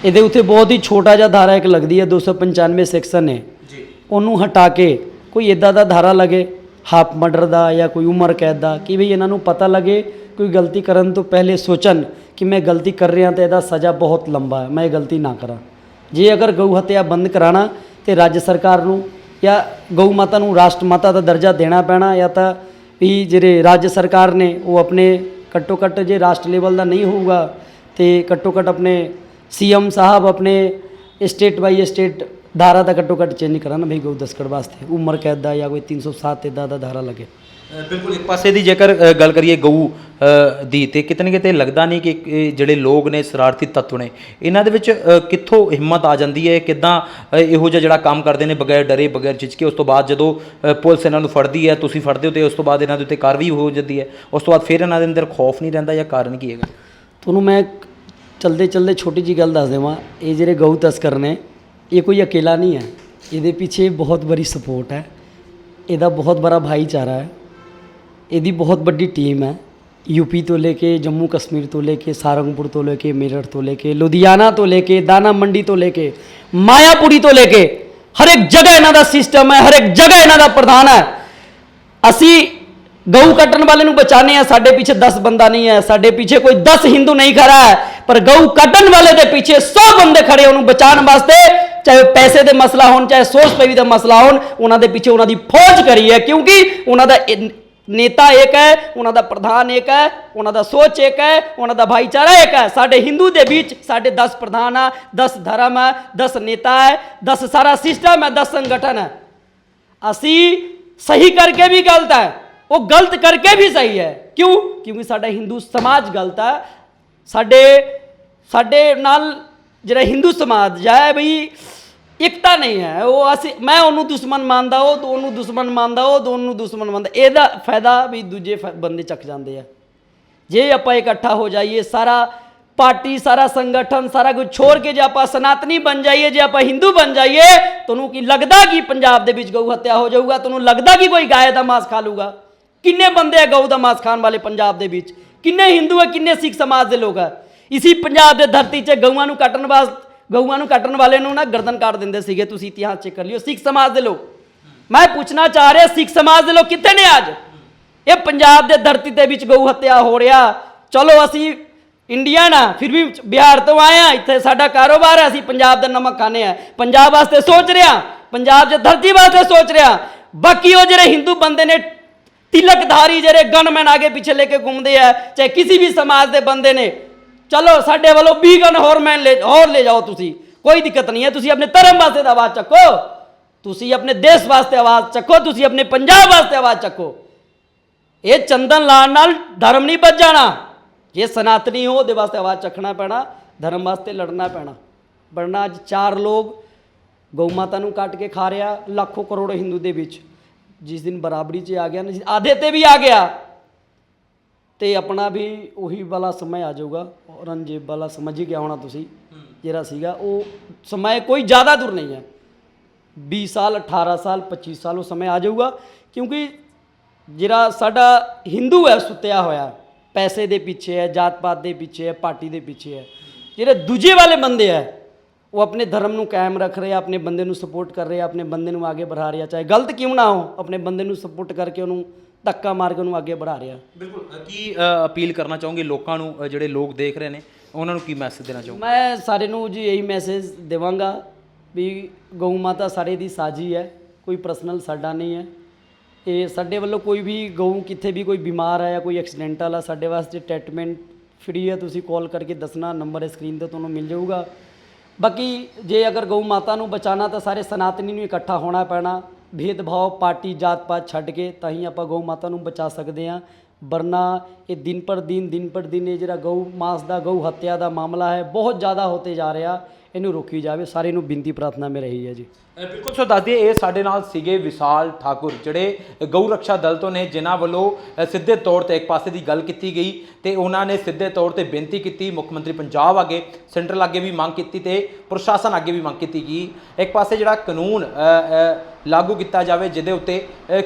ਇਹਦੇ ਉੱਤੇ ਬਹੁਤ ਹੀ ਛੋਟਾ ਜਿਹਾ ਧਾਰਾ ਇੱਕ ਲੱਗਦੀ ਹੈ 295 ਸੈਕਸ਼ਨ ਹੈ ਜੀ। ਉਹਨੂੰ ਹਟਾ ਕੇ ਕੋਈ ਇਦਾਂ ਦਾ ਧਾਰਾ ਲਗੇ ਹਾਫ ਮਰਡਰ ਦਾ ਜਾਂ ਕੋਈ ਉਮਰ ਕੈਦ ਦਾ ਕਿ ਵੀ ਇਹਨਾਂ ਨੂੰ ਪਤਾ ਲੱਗੇ ਕੋਈ ਗਲਤੀ ਕਰਨ ਤੋਂ ਪਹਿਲੇ ਸੋਚਣ ਕਿ ਮੈਂ ਗਲਤੀ ਕਰ ਰਿਹਾ ਤਾਂ ਇਹਦਾ ਸਜ਼ਾ ਬਹੁਤ ਲੰਬਾ ਹੈ ਮੈਂ ਇਹ ਗਲਤੀ ਨਾ ਕਰਾਂ। ਜੇ ਅਗਰ ਗਊ ਹੱਤਿਆ ਬੰਦ ਕਰਾਣਾ ਤੇ ਰਾਜ ਸਰਕਾਰ ਨੂੰ ਜਾਂ ਗਊ ਮਾਤਾ ਨੂੰ ਰਾਸ਼ਟਰ ਮਾਤਾ ਦਾ ਦਰਜਾ ਦੇਣਾ ਪੈਣਾ ਜਾਂ ਤਾਂ ਵੀ ਜਿਹੜੇ ਰਾਜ ਸਰਕਾਰ ਨੇ ਉਹ ਆਪਣੇ ਘੱਟੋ ਘੱਟ ਜੇ ਰਾਸ਼ਟਰ ਲੈਵਲ ਦਾ ਨਹੀਂ ਹੋਊਗਾ ਤੇ ਘੱਟੋ ਘੱਟ ਆਪਣੇ ਸੀਐਮ ਸਾਹਿਬ ਆਪਣੇ ਸਟੇਟ ਬਾਈ ਸਟੇਟ ਧਾਰਾ ਦਾ ਘੱਟੋ ਘੱਟ ਚੇਂਜ ਕਰਾਂ ਨਾ ਭਈ ਗਊ ਦਸਕੜ ਵਾਸਤੇ। ਉਮਰ ਕੈਦ ਦਾ ਜਾਂ ਕੋਈ 307 ਇਦਾਂ ਦਾ ਧਾਰਾ ਲੱਗੇ। ਬਿਲਕੁਲ ਇੱਕ ਪਾਸੇ ਦੀ ਜੇਕਰ ਗੱਲ ਕਰੀਏ ਗਊ ਦੀ, ਤੇ ਕਿਤੇ ਨਾ ਕਿਤੇ ਲੱਗਦਾ ਨਹੀਂ ਕਿ ਇਹ ਜਿਹੜੇ ਲੋਕ ਨੇ, ਸ਼ਰਾਰਤੀ ਤੱਤ ਨੇ, ਇਹਨਾਂ ਦੇ ਵਿੱਚ ਕਿੱਥੋਂ ਹਿੰਮਤ ਆ ਜਾਂਦੀ ਹੈ, ਕਿਦਾਂ ਇਹੋ ਜਿਹਾ ਜਿਹੜਾ ਕੰਮ ਕਰਦੇ ਨੇ, ਬਗੈਰ ਡਰੇ, ਬਗੈਰ ਝਿਜਕੇ, ਉਸ ਤੋਂ ਬਾਅਦ ਜਦੋਂ ਪੁਲਿਸ ਇਹਨਾਂ ਨੂੰ ਫੜਦੀ ਹੈ, ਤੁਸੀਂ ਫੜਦੇ ਹੋ ਤੇ ਉਸ ਤੋਂ ਬਾਅਦ ਇਹਨਾਂ ਦੇ ਉੱਤੇ ਕਾਰਵਾਈ ਹੋ ਜਾਂਦੀ ਹੈ, ਉਸ ਤੋਂ ਬਾਅਦ ਫਿਰ ਇਹਨਾਂ ਦੇ ਅੰਦਰ ਖੌਫ ਨਹੀਂ ਰਹਿੰਦਾ ਜਾਂ ਕਾਰਨ ਕੀ ਹੈਗਾ? ਤੁਹਾਨੂੰ ਮੈਂ ਚਲਦੇ ਚਲਦੇ ਛੋਟੀ ਜੀ ਗੱਲ ਦੱਸ ਦੇਵਾਂ, ਇਹ ਜਿਹੜੇ ਗਊ ਤਸਕਰ ਨੇ, ਇਹ ਕੋਈ ਅਕੇਲਾ ਨਹੀਂ ਹੈ, ਇਹਦੇ ਪਿੱਛੇ ਬਹੁਤ ਬੜੀ ਸਪੋਰਟ ਹੈ, ਇਹਦਾ ਬਹੁਤ ਬੜਾ ਭਾਈਚਾਰਾ ਹੈ। ਇਹਦੀ ਬਹੁਤ ਵੱਡੀ ਟੀਮ ਹੈ यूपी तो लेके जम्मू कश्मीर तो लेके सारंगपुर तो लेके मेरठ तो लेके लुधियाना तो लेके दाना मंडी तो लेके मायापुरी तो लेके हर एक जगह ਇਹਨਾਂ ਦਾ ਸਿਸਟਮ ਹੈ ਹਰ ਇੱਕ ਜਗ੍ਹਾ ਇਹਨਾਂ ਦਾ ਪ੍ਰਧਾਨ ਹੈ ਅਸੀਂ ਗਊ ਕੱਟਣ ਵਾਲੇ ਨੂੰ ਬਚਾਣੇ ਆ ਸਾਡੇ ਪਿੱਛੇ 10 ਬੰਦਾ ਨਹੀਂ ਹੈ ਸਾਡੇ ਪਿੱਛੇ ਕੋਈ 10 ਹਿੰਦੂ ਨਹੀਂ ਖੜਾ ਹੈ ਪਰ ਗਊ ਕੱਟਣ ਵਾਲੇ ਦੇ ਪਿੱਛੇ 100 ਬੰਦੇ ਖੜੇ ਉਹਨੂੰ ਬਚਾਉਣ ਵਾਸਤੇ ਚਾਹੇ ਉਹ ਪੈਸੇ ਦੇ ਮਸਲਾ ਹੋਣ ਚਾਹੇ ਸੋਚ ਪਈ ਦਾ ਮਸਲਾ ਹੋਣ ਉਹਨਾਂ ਦੇ ਪਿੱਛੇ ਉਹਨਾਂ ਦੀ ਫੌਜ ਕਰੀ ਹੈ ਕਿਉਂਕਿ ਉਹਨਾਂ ਦਾ ਇਹ ਨੇਤਾ ਇੱਕ ਹੈ ਉਹਨਾਂ ਦਾ ਪ੍ਰਧਾਨ ਇੱਕ ਹੈ ਉਹਨਾਂ ਦਾ ਸੋਚ ਇੱਕ ਹੈ ਉਹਨਾਂ ਦਾ ਭਾਈਚਾਰਾ ਇੱਕ ਹੈ ਸਾਡੇ ਹਿੰਦੂ ਦੇ ਵਿੱਚ ਸਾਡੇ 10 ਪ੍ਰਧਾਨ ਆ 10 ਧਰਮ ਹੈ 10 ਨੇਤਾ ਹੈ 10 ਸਾਰਾ ਸਿਸਟਮ ਹੈ 10 ਸੰਗਠਨ ਹੈ ਅਸੀਂ ਸਹੀ ਕਰਕੇ ਵੀ ਗਲਤ ਹੈ ਉਹ ਗਲਤ ਕਰਕੇ ਵੀ ਸਹੀ ਹੈ ਕਿਉਂ ਕਿਉਂਕਿ ਸਾਡਾ ਹਿੰਦੂ ਸਮਾਜ ਗਲਤ ਹੈ ਸਾਡੇ ਸਾਡੇ ਨਾਲ ਜਿਹੜਾ ਹਿੰਦੂ ਸਮਾਜ ਹੈ ਬਈ ਇਕਤਾ ਨਹੀਂ ਹੈ। ਉਹ ਅਸੀਂ ਮੈਂ ਉਹਨੂੰ ਦੁਸ਼ਮਣ ਮੰਨਦਾ, ਉਹ ਉਹਨੂੰ ਦੁਸ਼ਮਣ ਮੰਨਦਾ, ਉਹ ਦੋਨੋਂ ਦੁਸ਼ਮਣ ਮੰਨਦਾ। ਇਹਦਾ ਫਾਇਦਾ ਵੀ ਦੂਜੇ ਫ- ਬੰਦੇ ਚੱਕ ਜਾਂਦੇ ਆ। ਜੇ ਆਪਾਂ ਇਕੱਠਾ ਹੋ ਜਾਈਏ, ਸਾਰਾ ਪਾਰਟੀ, ਸਾਰਾ ਸੰਗਠਨ, ਸਾਰਾ ਕੁਝ ਛੋੜ ਕੇ ਜੇ ਆਪਾਂ ਸਨਾਤਨੀ ਬਣ ਜਾਈਏ, ਜੇ ਆਪਾਂ ਹਿੰਦੂ ਬਣ ਜਾਈਏ ਤੁਹਾਨੂੰ ਕੀ ਲੱਗਦਾ ਕਿ ਪੰਜਾਬ ਦੇ ਵਿੱਚ ਗਊ ਹੱਤਿਆ ਹੋ ਜਾਊਗਾ? ਤੁਹਾਨੂੰ ਲੱਗਦਾ ਕਿ ਕੋਈ ਗਾਇ ਦਾ ਮਾਸ ਖਾ ਲੂਗਾ ਕਿੰਨੇ ਬੰਦੇ ਆ ਗਊ ਦਾ ਮਾਸ ਖਾਣ ਵਾਲੇ ਪੰਜਾਬ ਦੇ ਵਿੱਚ? ਕਿੰਨੇ ਹਿੰਦੂ ਹੈ ਕਿੰਨੇ ਸਿੱਖ ਸਮਾਜ ਦੇ ਲੋਕ ਹੈ ਇਸੀ ਪੰਜਾਬ ਦੇ ਧਰਤੀ 'ਚ ਗਊਆਂ ਨੂੰ ਕੱਟਣ ਵਾਸਤੇ ਗਊਆਂ ਨੂੰ ਕੱਟਣ ਵਾਲੇ ਨੂੰ ਨਾ ਗਰਦਨ ਕੱਟ ਦਿੰਦੇ ਸੀਗੇ, ਤੁਸੀਂ ਇਤਿਹਾਸ ਚੈੱਕ ਕਰ ਲਿਓ, ਸਿੱਖ ਸਮਾਜ ਦੇ ਲੋਕ। ਮੈਂ ਪੁੱਛਣਾ ਚਾਹ ਰਿਹਾ, ਸਿੱਖ ਸਮਾਜ ਦੇ ਲੋਕ ਕਿੱਥੇ ਨੇ ਅੱਜ? ਇਹ ਪੰਜਾਬ ਦੇ ਧਰਤੀ ਦੇ ਵਿੱਚ ਗਊ ਹੱਤਿਆ ਹੋ ਰਿਹਾ। ਚਲੋ ਅਸੀਂ ਇੰਡੀਅਨ ਆ ਫਿਰ ਵੀ ਬਿਹਾਰ ਤੋਂ ਆਏ ਆ ਇੱਥੇ ਸਾਡਾ ਕਾਰੋਬਾਰ ਹੈ, ਅਸੀਂ ਪੰਜਾਬ ਦਾ ਨਮਕ ਖਾਣੇ ਆ ਪੰਜਾਬ ਵਾਸਤੇ ਸੋਚ ਰਿਹਾ, ਪੰਜਾਬ ਦੇ ਧਰਤੀ ਵਾਸਤੇ ਸੋਚ ਰਿਹਾ। ਬਾਕੀ ਉਹ ਜਿਹੜੇ ਹਿੰਦੂ ਬੰਦੇ ਨੇ, ਤਿਲਕਧਾਰੀ ਜਿਹੜੇ ਗਨਮੈਨ ਆਗੇ ਪਿੱਛੇ ਲੈ ਕੇ ਘੁੰਮਦੇ ਆ, ਚਾਹੇ ਕਿਸੇ ਵੀ ਸਮਾਜ ਦੇ ਬੰਦੇ ਨੇ ਚਲੋ, ਸਾਡੇ ਵੱਲੋਂ 20 ਗਨ ਹੋਰ ਮੈਨ ਲੈ ਹੋਰ ਲੈ ਜਾਓ ਤੁਸੀਂ। ਕੋਈ ਦਿੱਕਤ ਨਹੀਂ ਹੈ, ਤੁਸੀਂ ਆਪਣੇ ਧਰਮ ਵਾਸਤੇ ਤਾਂ ਆਵਾਜ਼ ਚੱਕੋ। ਤੁਸੀਂ ਆਪਣੇ ਦੇਸ਼ ਵਾਸਤੇ ਆਵਾਜ਼ ਚੱਕੋ, ਤੁਸੀਂ ਆਪਣੇ ਪੰਜਾਬ ਵਾਸਤੇ ਆਵਾਜ਼ ਚੱਕੋ। ਇਹ ਚੰਦਨ ਲਾਣ ਨਾਲ ਧਰਮ ਨਹੀਂ ਬਚ ਜਾਣਾ। ਜੇ ਸਨਾਤਨੀ ਹੋ, ਉਹਦੇ ਵਾਸਤੇ ਆਵਾਜ਼ ਚੱਕਣਾ ਪੈਣਾ, ਧਰਮ ਵਾਸਤੇ ਲੜਨਾ ਪੈਣਾ। ਵਰਨਾ ਅੱਜ ਚਾਰ ਲੋਕ ਗਊ ਮਾਤਾ ਨੂੰ ਕੱਟ ਕੇ ਖਾ ਰਿਹਾ, ਲੱਖੋਂ ਕਰੋੜ ਹਿੰਦੂ ਦੇ ਵਿੱਚ। ਜਿਸ ਦਿਨ ਬਰਾਬਰੀ 'ਚ ਆ ਗਿਆ ਨਾ ਆਧੇ ਤੇ ਵੀ ਆ ਗਿਆ। ਤੇ ਆਪਣਾ ਵੀ ਉਹੀ ਵਾਲਾ ਸਮਾਂ ਆ ਜਾਊਗਾ। ਔਰੰਗਜ਼ੇਬ ਵਾਲਾ ਸਮਝ ਹੀ ਗਿਆ ਹੋਣਾ ਤੁਸੀਂ, ਜਿਹੜਾ ਸੀਗਾ, ਉਹ ਸਮਾਂ ਕੋਈ ਜ਼ਿਆਦਾ ਦੂਰ ਨਹੀਂ ਹੈ। 20 ਸਾਲ 18 ਸਾਲ 25 ਸਾਲ ਉਹ ਸਮਾਂ ਆ ਜਾਊਗਾ, ਕਿਉਂਕਿ ਜਿਹੜਾ ਸਾਡਾ ਹਿੰਦੂ ਹੈ, ਸੁੱਤਿਆ ਹੋਇਆ, ਪੈਸੇ ਦੇ ਪਿੱਛੇ ਹੈ ਜਾਤ ਪਾਤ ਦੇ ਪਿੱਛੇ ਹੈ, ਪਾਰਟੀ ਦੇ ਪਿੱਛੇ ਹੈ, ਜਿਹੜੇ ਦੂਜੇ ਵਾਲੇ ਬੰਦੇ ਹੈ, ਉਹ ਆਪਣੇ ਧਰਮ ਨੂੰ ਕਾਇਮ ਰੱਖ ਰਹੇ ਆ, ਆਪਣੇ ਬੰਦੇ ਨੂੰ ਸਪੋਰਟ ਕਰ ਰਹੇ ਆ, ਆਪਣੇ ਬੰਦੇ ਨੂੰ ਅੱਗੇ ਬੜਾ ਰਹੇ ਆ, ਚਾਹੇ ਗਲਤ ਕਿਉਂ ਨਾ ਹੋ, ਆਪਣੇ ਬੰਦੇ ਨੂੰ ਸਪੋਰਟ ਕਰਕੇ ਉਹਨੂੰ ਧੱਕਾ ਮਾਰ ਕੇ ਉਹਨੂੰ ਅੱਗੇ ਵਧਾ ਰਹੇ। ਆ ਬਿਲਕੁਲ ਕੀ ਅਪੀਲ ਕਰਨਾ ਚਾਹੋਗੇ ਲੋਕਾਂ ਨੂੰ ਅ, ਜਿਹੜੇ ਲੋਕ ਦੇਖ ਰਹੇ ਨੇ? ਉਹਨਾਂ ਨੂੰ ਕੀ ਮੈਸੇਜ ਦੇਣਾ ਚਾਹੋਗੇ? ਮੈਂ ਸਾਰੇ ਨੂੰ ਜੀ ਇਹੀ ਮੈਸੇਜ ਦੇਵਾਂਗਾ ਵੀ ਗਊ ਮਾਤਾ ਸਾਰੇ ਦੀ ਸਾਜੀ ਹੈ ਕੋਈ ਪਰਸਨਲ ਸਾਡਾ ਨਹੀਂ ਹੈ। ਇਹ ਸਾਡੇ ਵੱਲੋਂ ਕੋਈ ਵੀ ਗਊ ਕਿੱਥੇ ਵੀ ਕੋਈ ਬਿਮਾਰ ਹੈ ਜਾਂ ਕੋਈ ਐਕਸੀਡੈਂਟਲ ਆ ਸਾਡੇ ਵਾਸਤੇ ਟ੍ਰੀਟਮੈਂਟ ਫ੍ਰੀ ਹੈ। ਤੁਸੀਂ ਕਾਲ ਕਰਕੇ ਦੱਸਣਾ ਨੰਬਰ ਸਕਰੀਨ ਤੇ ਤੁਹਾਨੂੰ ਮਿਲ ਜਾਊਗਾ। ਬਾਕੀ ਜੇ ਅਗਰ ਗਊ ਮਾਤਾ ਨੂੰ ਬਚਾਉਣਾ ਤਾਂ ਸਾਰੇ ਸਨਾਤਨੀ ਨੂੰ ਇਕੱਠਾ ਹੋਣਾ ਪੈਣਾ। ਭੇਦਭਾਵ ਪਾਰਟੀ ਜਾਤ ਪਾਤ ਛੱਡ ਕੇ ਤਾਂ ਹੀ ਆਪਾਂ ਗਊ ਮਾਤਾ ਨੂੰ ਬਚਾ ਸਕਦੇ ਹਾਂ ਵਰਨਾ ਇਹ ਦਿਨ ਪਰ ਦਿਨ ਦਿਨ ਪਰ ਦਿਨ ਇਹ ਜਿਹੜਾ ਗਊ ਮਾਸ ਦਾ ਗਊ ਹੱਤਿਆ ਦਾ ਮਾਮਲਾ ਹੈ ਬਹੁਤ ਜ਼ਿਆਦਾ ਹੋਤੇ ਜਾ ਰਿਹਾ ਇਹਨੂੰ ਰੋਕੀ ਜਾਵੇ ਸਾਰੇ ਨੂੰ ਬੇਨਤੀ ਪ੍ਰਾਰਥਨਾ ਮੇ ਰਹੀ ਹੈ ਜੀ ਬਿਲਕੁਲ ਸੋ ਦਾਦੀ, ਇਹ ਸਾਡੇ ਨਾਲ ਸੀਗੇ ਵਿਸ਼ਾਲ ਠਾਕੁਰ, ਜਿਹੜੇ ਗਊ ਰੱਖਿਆ ਦਲ ਤੋਂ ਨੇ, ਜਿਨ੍ਹਾਂ ਵੱਲੋਂ ਸਿੱਧੇ ਤੌਰ ਤੇ ਇੱਕ ਪਾਸੇ ਦੀ ਗੱਲ ਕੀਤੀ ਗਈ ਤੇ ਉਹਨਾਂ ਨੇ ਸਿੱਧੇ ਤੌਰ ਤੇ ਬੇਨਤੀ ਕੀਤੀ, ਮੁੱਖ ਮੰਤਰੀ ਪੰਜਾਬ ਅੱਗੇ, ਸੈਂਟਰਲ ਅੱਗੇ ਵੀ ਮੰਗ ਕੀਤੀ ਤੇ ਪ੍ਰਸ਼ਾਸਨ ਅੱਗੇ ਵੀ ਮੰਗ ਕੀਤੀ ਗਈ। ਇੱਕ ਪਾਸੇ ਜਿਹੜਾ ਕਾਨੂੰਨ ਲਾਗੂ ਕੀਤਾ ਜਾਵੇ, ਜਿਹਦੇ ਉੱਤੇ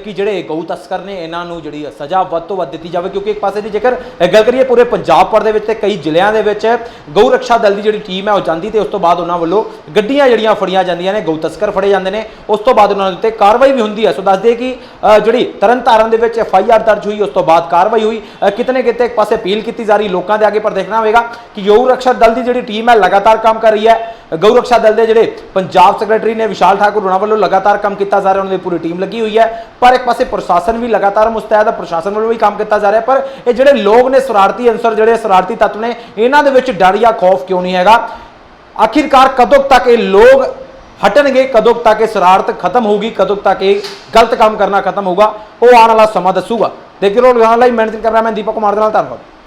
ਕਿ ਜਿਹੜੇ ਗਊ ਤਸਕਰ ਨੇ, ਇਹਨਾਂ ਨੂੰ ਜਿਹੜੀ ਸਜ਼ਾ ਵੱਧ ਤੋਂ ਵੱਧ ਦਿੱਤੀ ਜਾਵੇ, ਕਿਉਂਕਿ ਇੱਕ ਪਾਸੇ ਦੀ ਜੇਕਰ ਗੱਲ ਕਰੀਏ ਪੂਰੇ ਪੰਜਾਬ ਭਰ ਦੇ ਵਿੱਚ ਤੇ ਕਈ ਜ਼ਿਲ੍ਹਿਆਂ ਦੇ ਵਿੱਚ, ਗਊ ਰੱਖਿਆ ਦਲ ਦੀ ਜਿਹੜੀ ਟੀਮ ਹੈ ਉਹ ਜਾਂਦੀ ਤੇ ਉਸ ਤੋਂ ਬਾਅਦ ਉਹਨਾਂ ਵੱਲੋਂ ਗੱਡੀਆਂ ਜਿਹੜੀਆਂ ਫੜੀਆਂ ਜਾਂਦੀਆਂ ਨੇ, ਗਊ ਤਸਕਰ ਫੜੇ ਜਾਂਦੇ ਨੇ। ਉਸ ਤੋਂ ਬਾਅਦ ਉਹਨਾਂ ਦੇ ਉੱਤੇ ਕਾਰਵਾਈ ਵੀ ਹੁੰਦੀ ਹੈ। ਸੋ ਦੱਸ ਦਈਏ ਕਿ ਜਿਹੜੀ ਤਰਨਤਾਰਨ ਦੇ ਵਿੱਚ ਐਫ ਆਈ ਆਰ ਦਰਜ ਹੋਈ, ਉਸ ਤੋਂ ਬਾਅਦ ਕਾਰਵਾਈ ਹੋਈ। ਕਿਤਨੇ ਕਿਤੇ ਇੱਕ ਪਾਸੇ ਅਪੀਲ ਕੀਤੀ ਜਾ ਰਹੀ, ਲੋਕਾਂ ਦੇ ਅੱਗੇ ਪਰ ਦੇਖਣਾ ਹੋਵੇਗਾ ਕਿ ਗਊ ਰੱਖਿਆ ਦਲ ਦੀ ਜਿਹੜੀ ਟੀਮ ਹੈ, ਲਗਾਤਾਰ ਕੰਮ ਕਰ ਰਹੀ ਹੈ। ਗਊ ਰੱਖਿਆ ਦਲ ਦੇ ਜਿਹੜੇ ਪੰਜਾਬ ਸੈਕਟਰੀ ਨੇ, ਵਿਸ਼ਾਲ ਠਾਕੁਰ ਉਹਨਾਂ ਵੱਲੋਂ ਲਗਾਤਾਰ ਕੰਮ ਕੀਤਾ ਜਾ ਰਿਹਾ, ਉਹਨਾਂ ਦੀ ਪੂਰੀ ਟੀਮ ਲੱਗੀ ਹੋਈ ਹੈ। ਪਰ ਇੱਕ ਪਾਸੇ ਪ੍ਰਸ਼ਾਸਨ ਵੀ ਲਗਾਤਾਰ ਮੁਸਤੈਦ ਹੈ, ਪ੍ਰਸ਼ਾਸਨ ਵੱਲੋਂ ਵੀ ਕੰਮ ਕੀਤਾ ਜਾ ਰਿਹਾ, ਪਰ ਇਹ ਜਿਹੜੇ ਲੋਕ ਨੇ, ਸ਼ਰਾਰਤੀ ਅੰਸਰ ਜਿਹੜੇ ਸ਼ਰਾਰਤੀ ਤੱਤ ਨੇ, ਇਹਨਾਂ ਦੇ ਵਿੱਚ ਡਰ ਜਾਂ ਖੌਫ ਕਿਉਂ ਨਹੀਂ ਹੈਗਾ? ਆਖਿਰਕਾਰ ਕਦੋਂ ਤੱਕ ਇਹ ਲੋਕ ਹਟਣਗੇ, ਕਦੋਂ ਤੱਕ ਇਹ ਸ਼ਰਾਰਤ ਖਤਮ ਹੋਊਗੀ, ਕਦੋਂ ਤੱਕ ਇਹ ਗਲਤ ਕੰਮ ਕਰਨਾ ਖਤਮ ਹੋਊਗਾ, ਉਹ ਆਉਣ ਵਾਲਾ ਸਮਾਂ ਦੱਸੂਗਾ। ਦੇਖਦੇ ਰਹੋ ਲੁਧਿਆਣਾ ਲਈ ਮਿਹਨਤ ਕਰ ਰਿਹਾ ਮੈਂ ਦੀਪਕ ਕੁਮਾਰ ਦੇ ਨਾਲ, ਧੰਨਵਾਦ।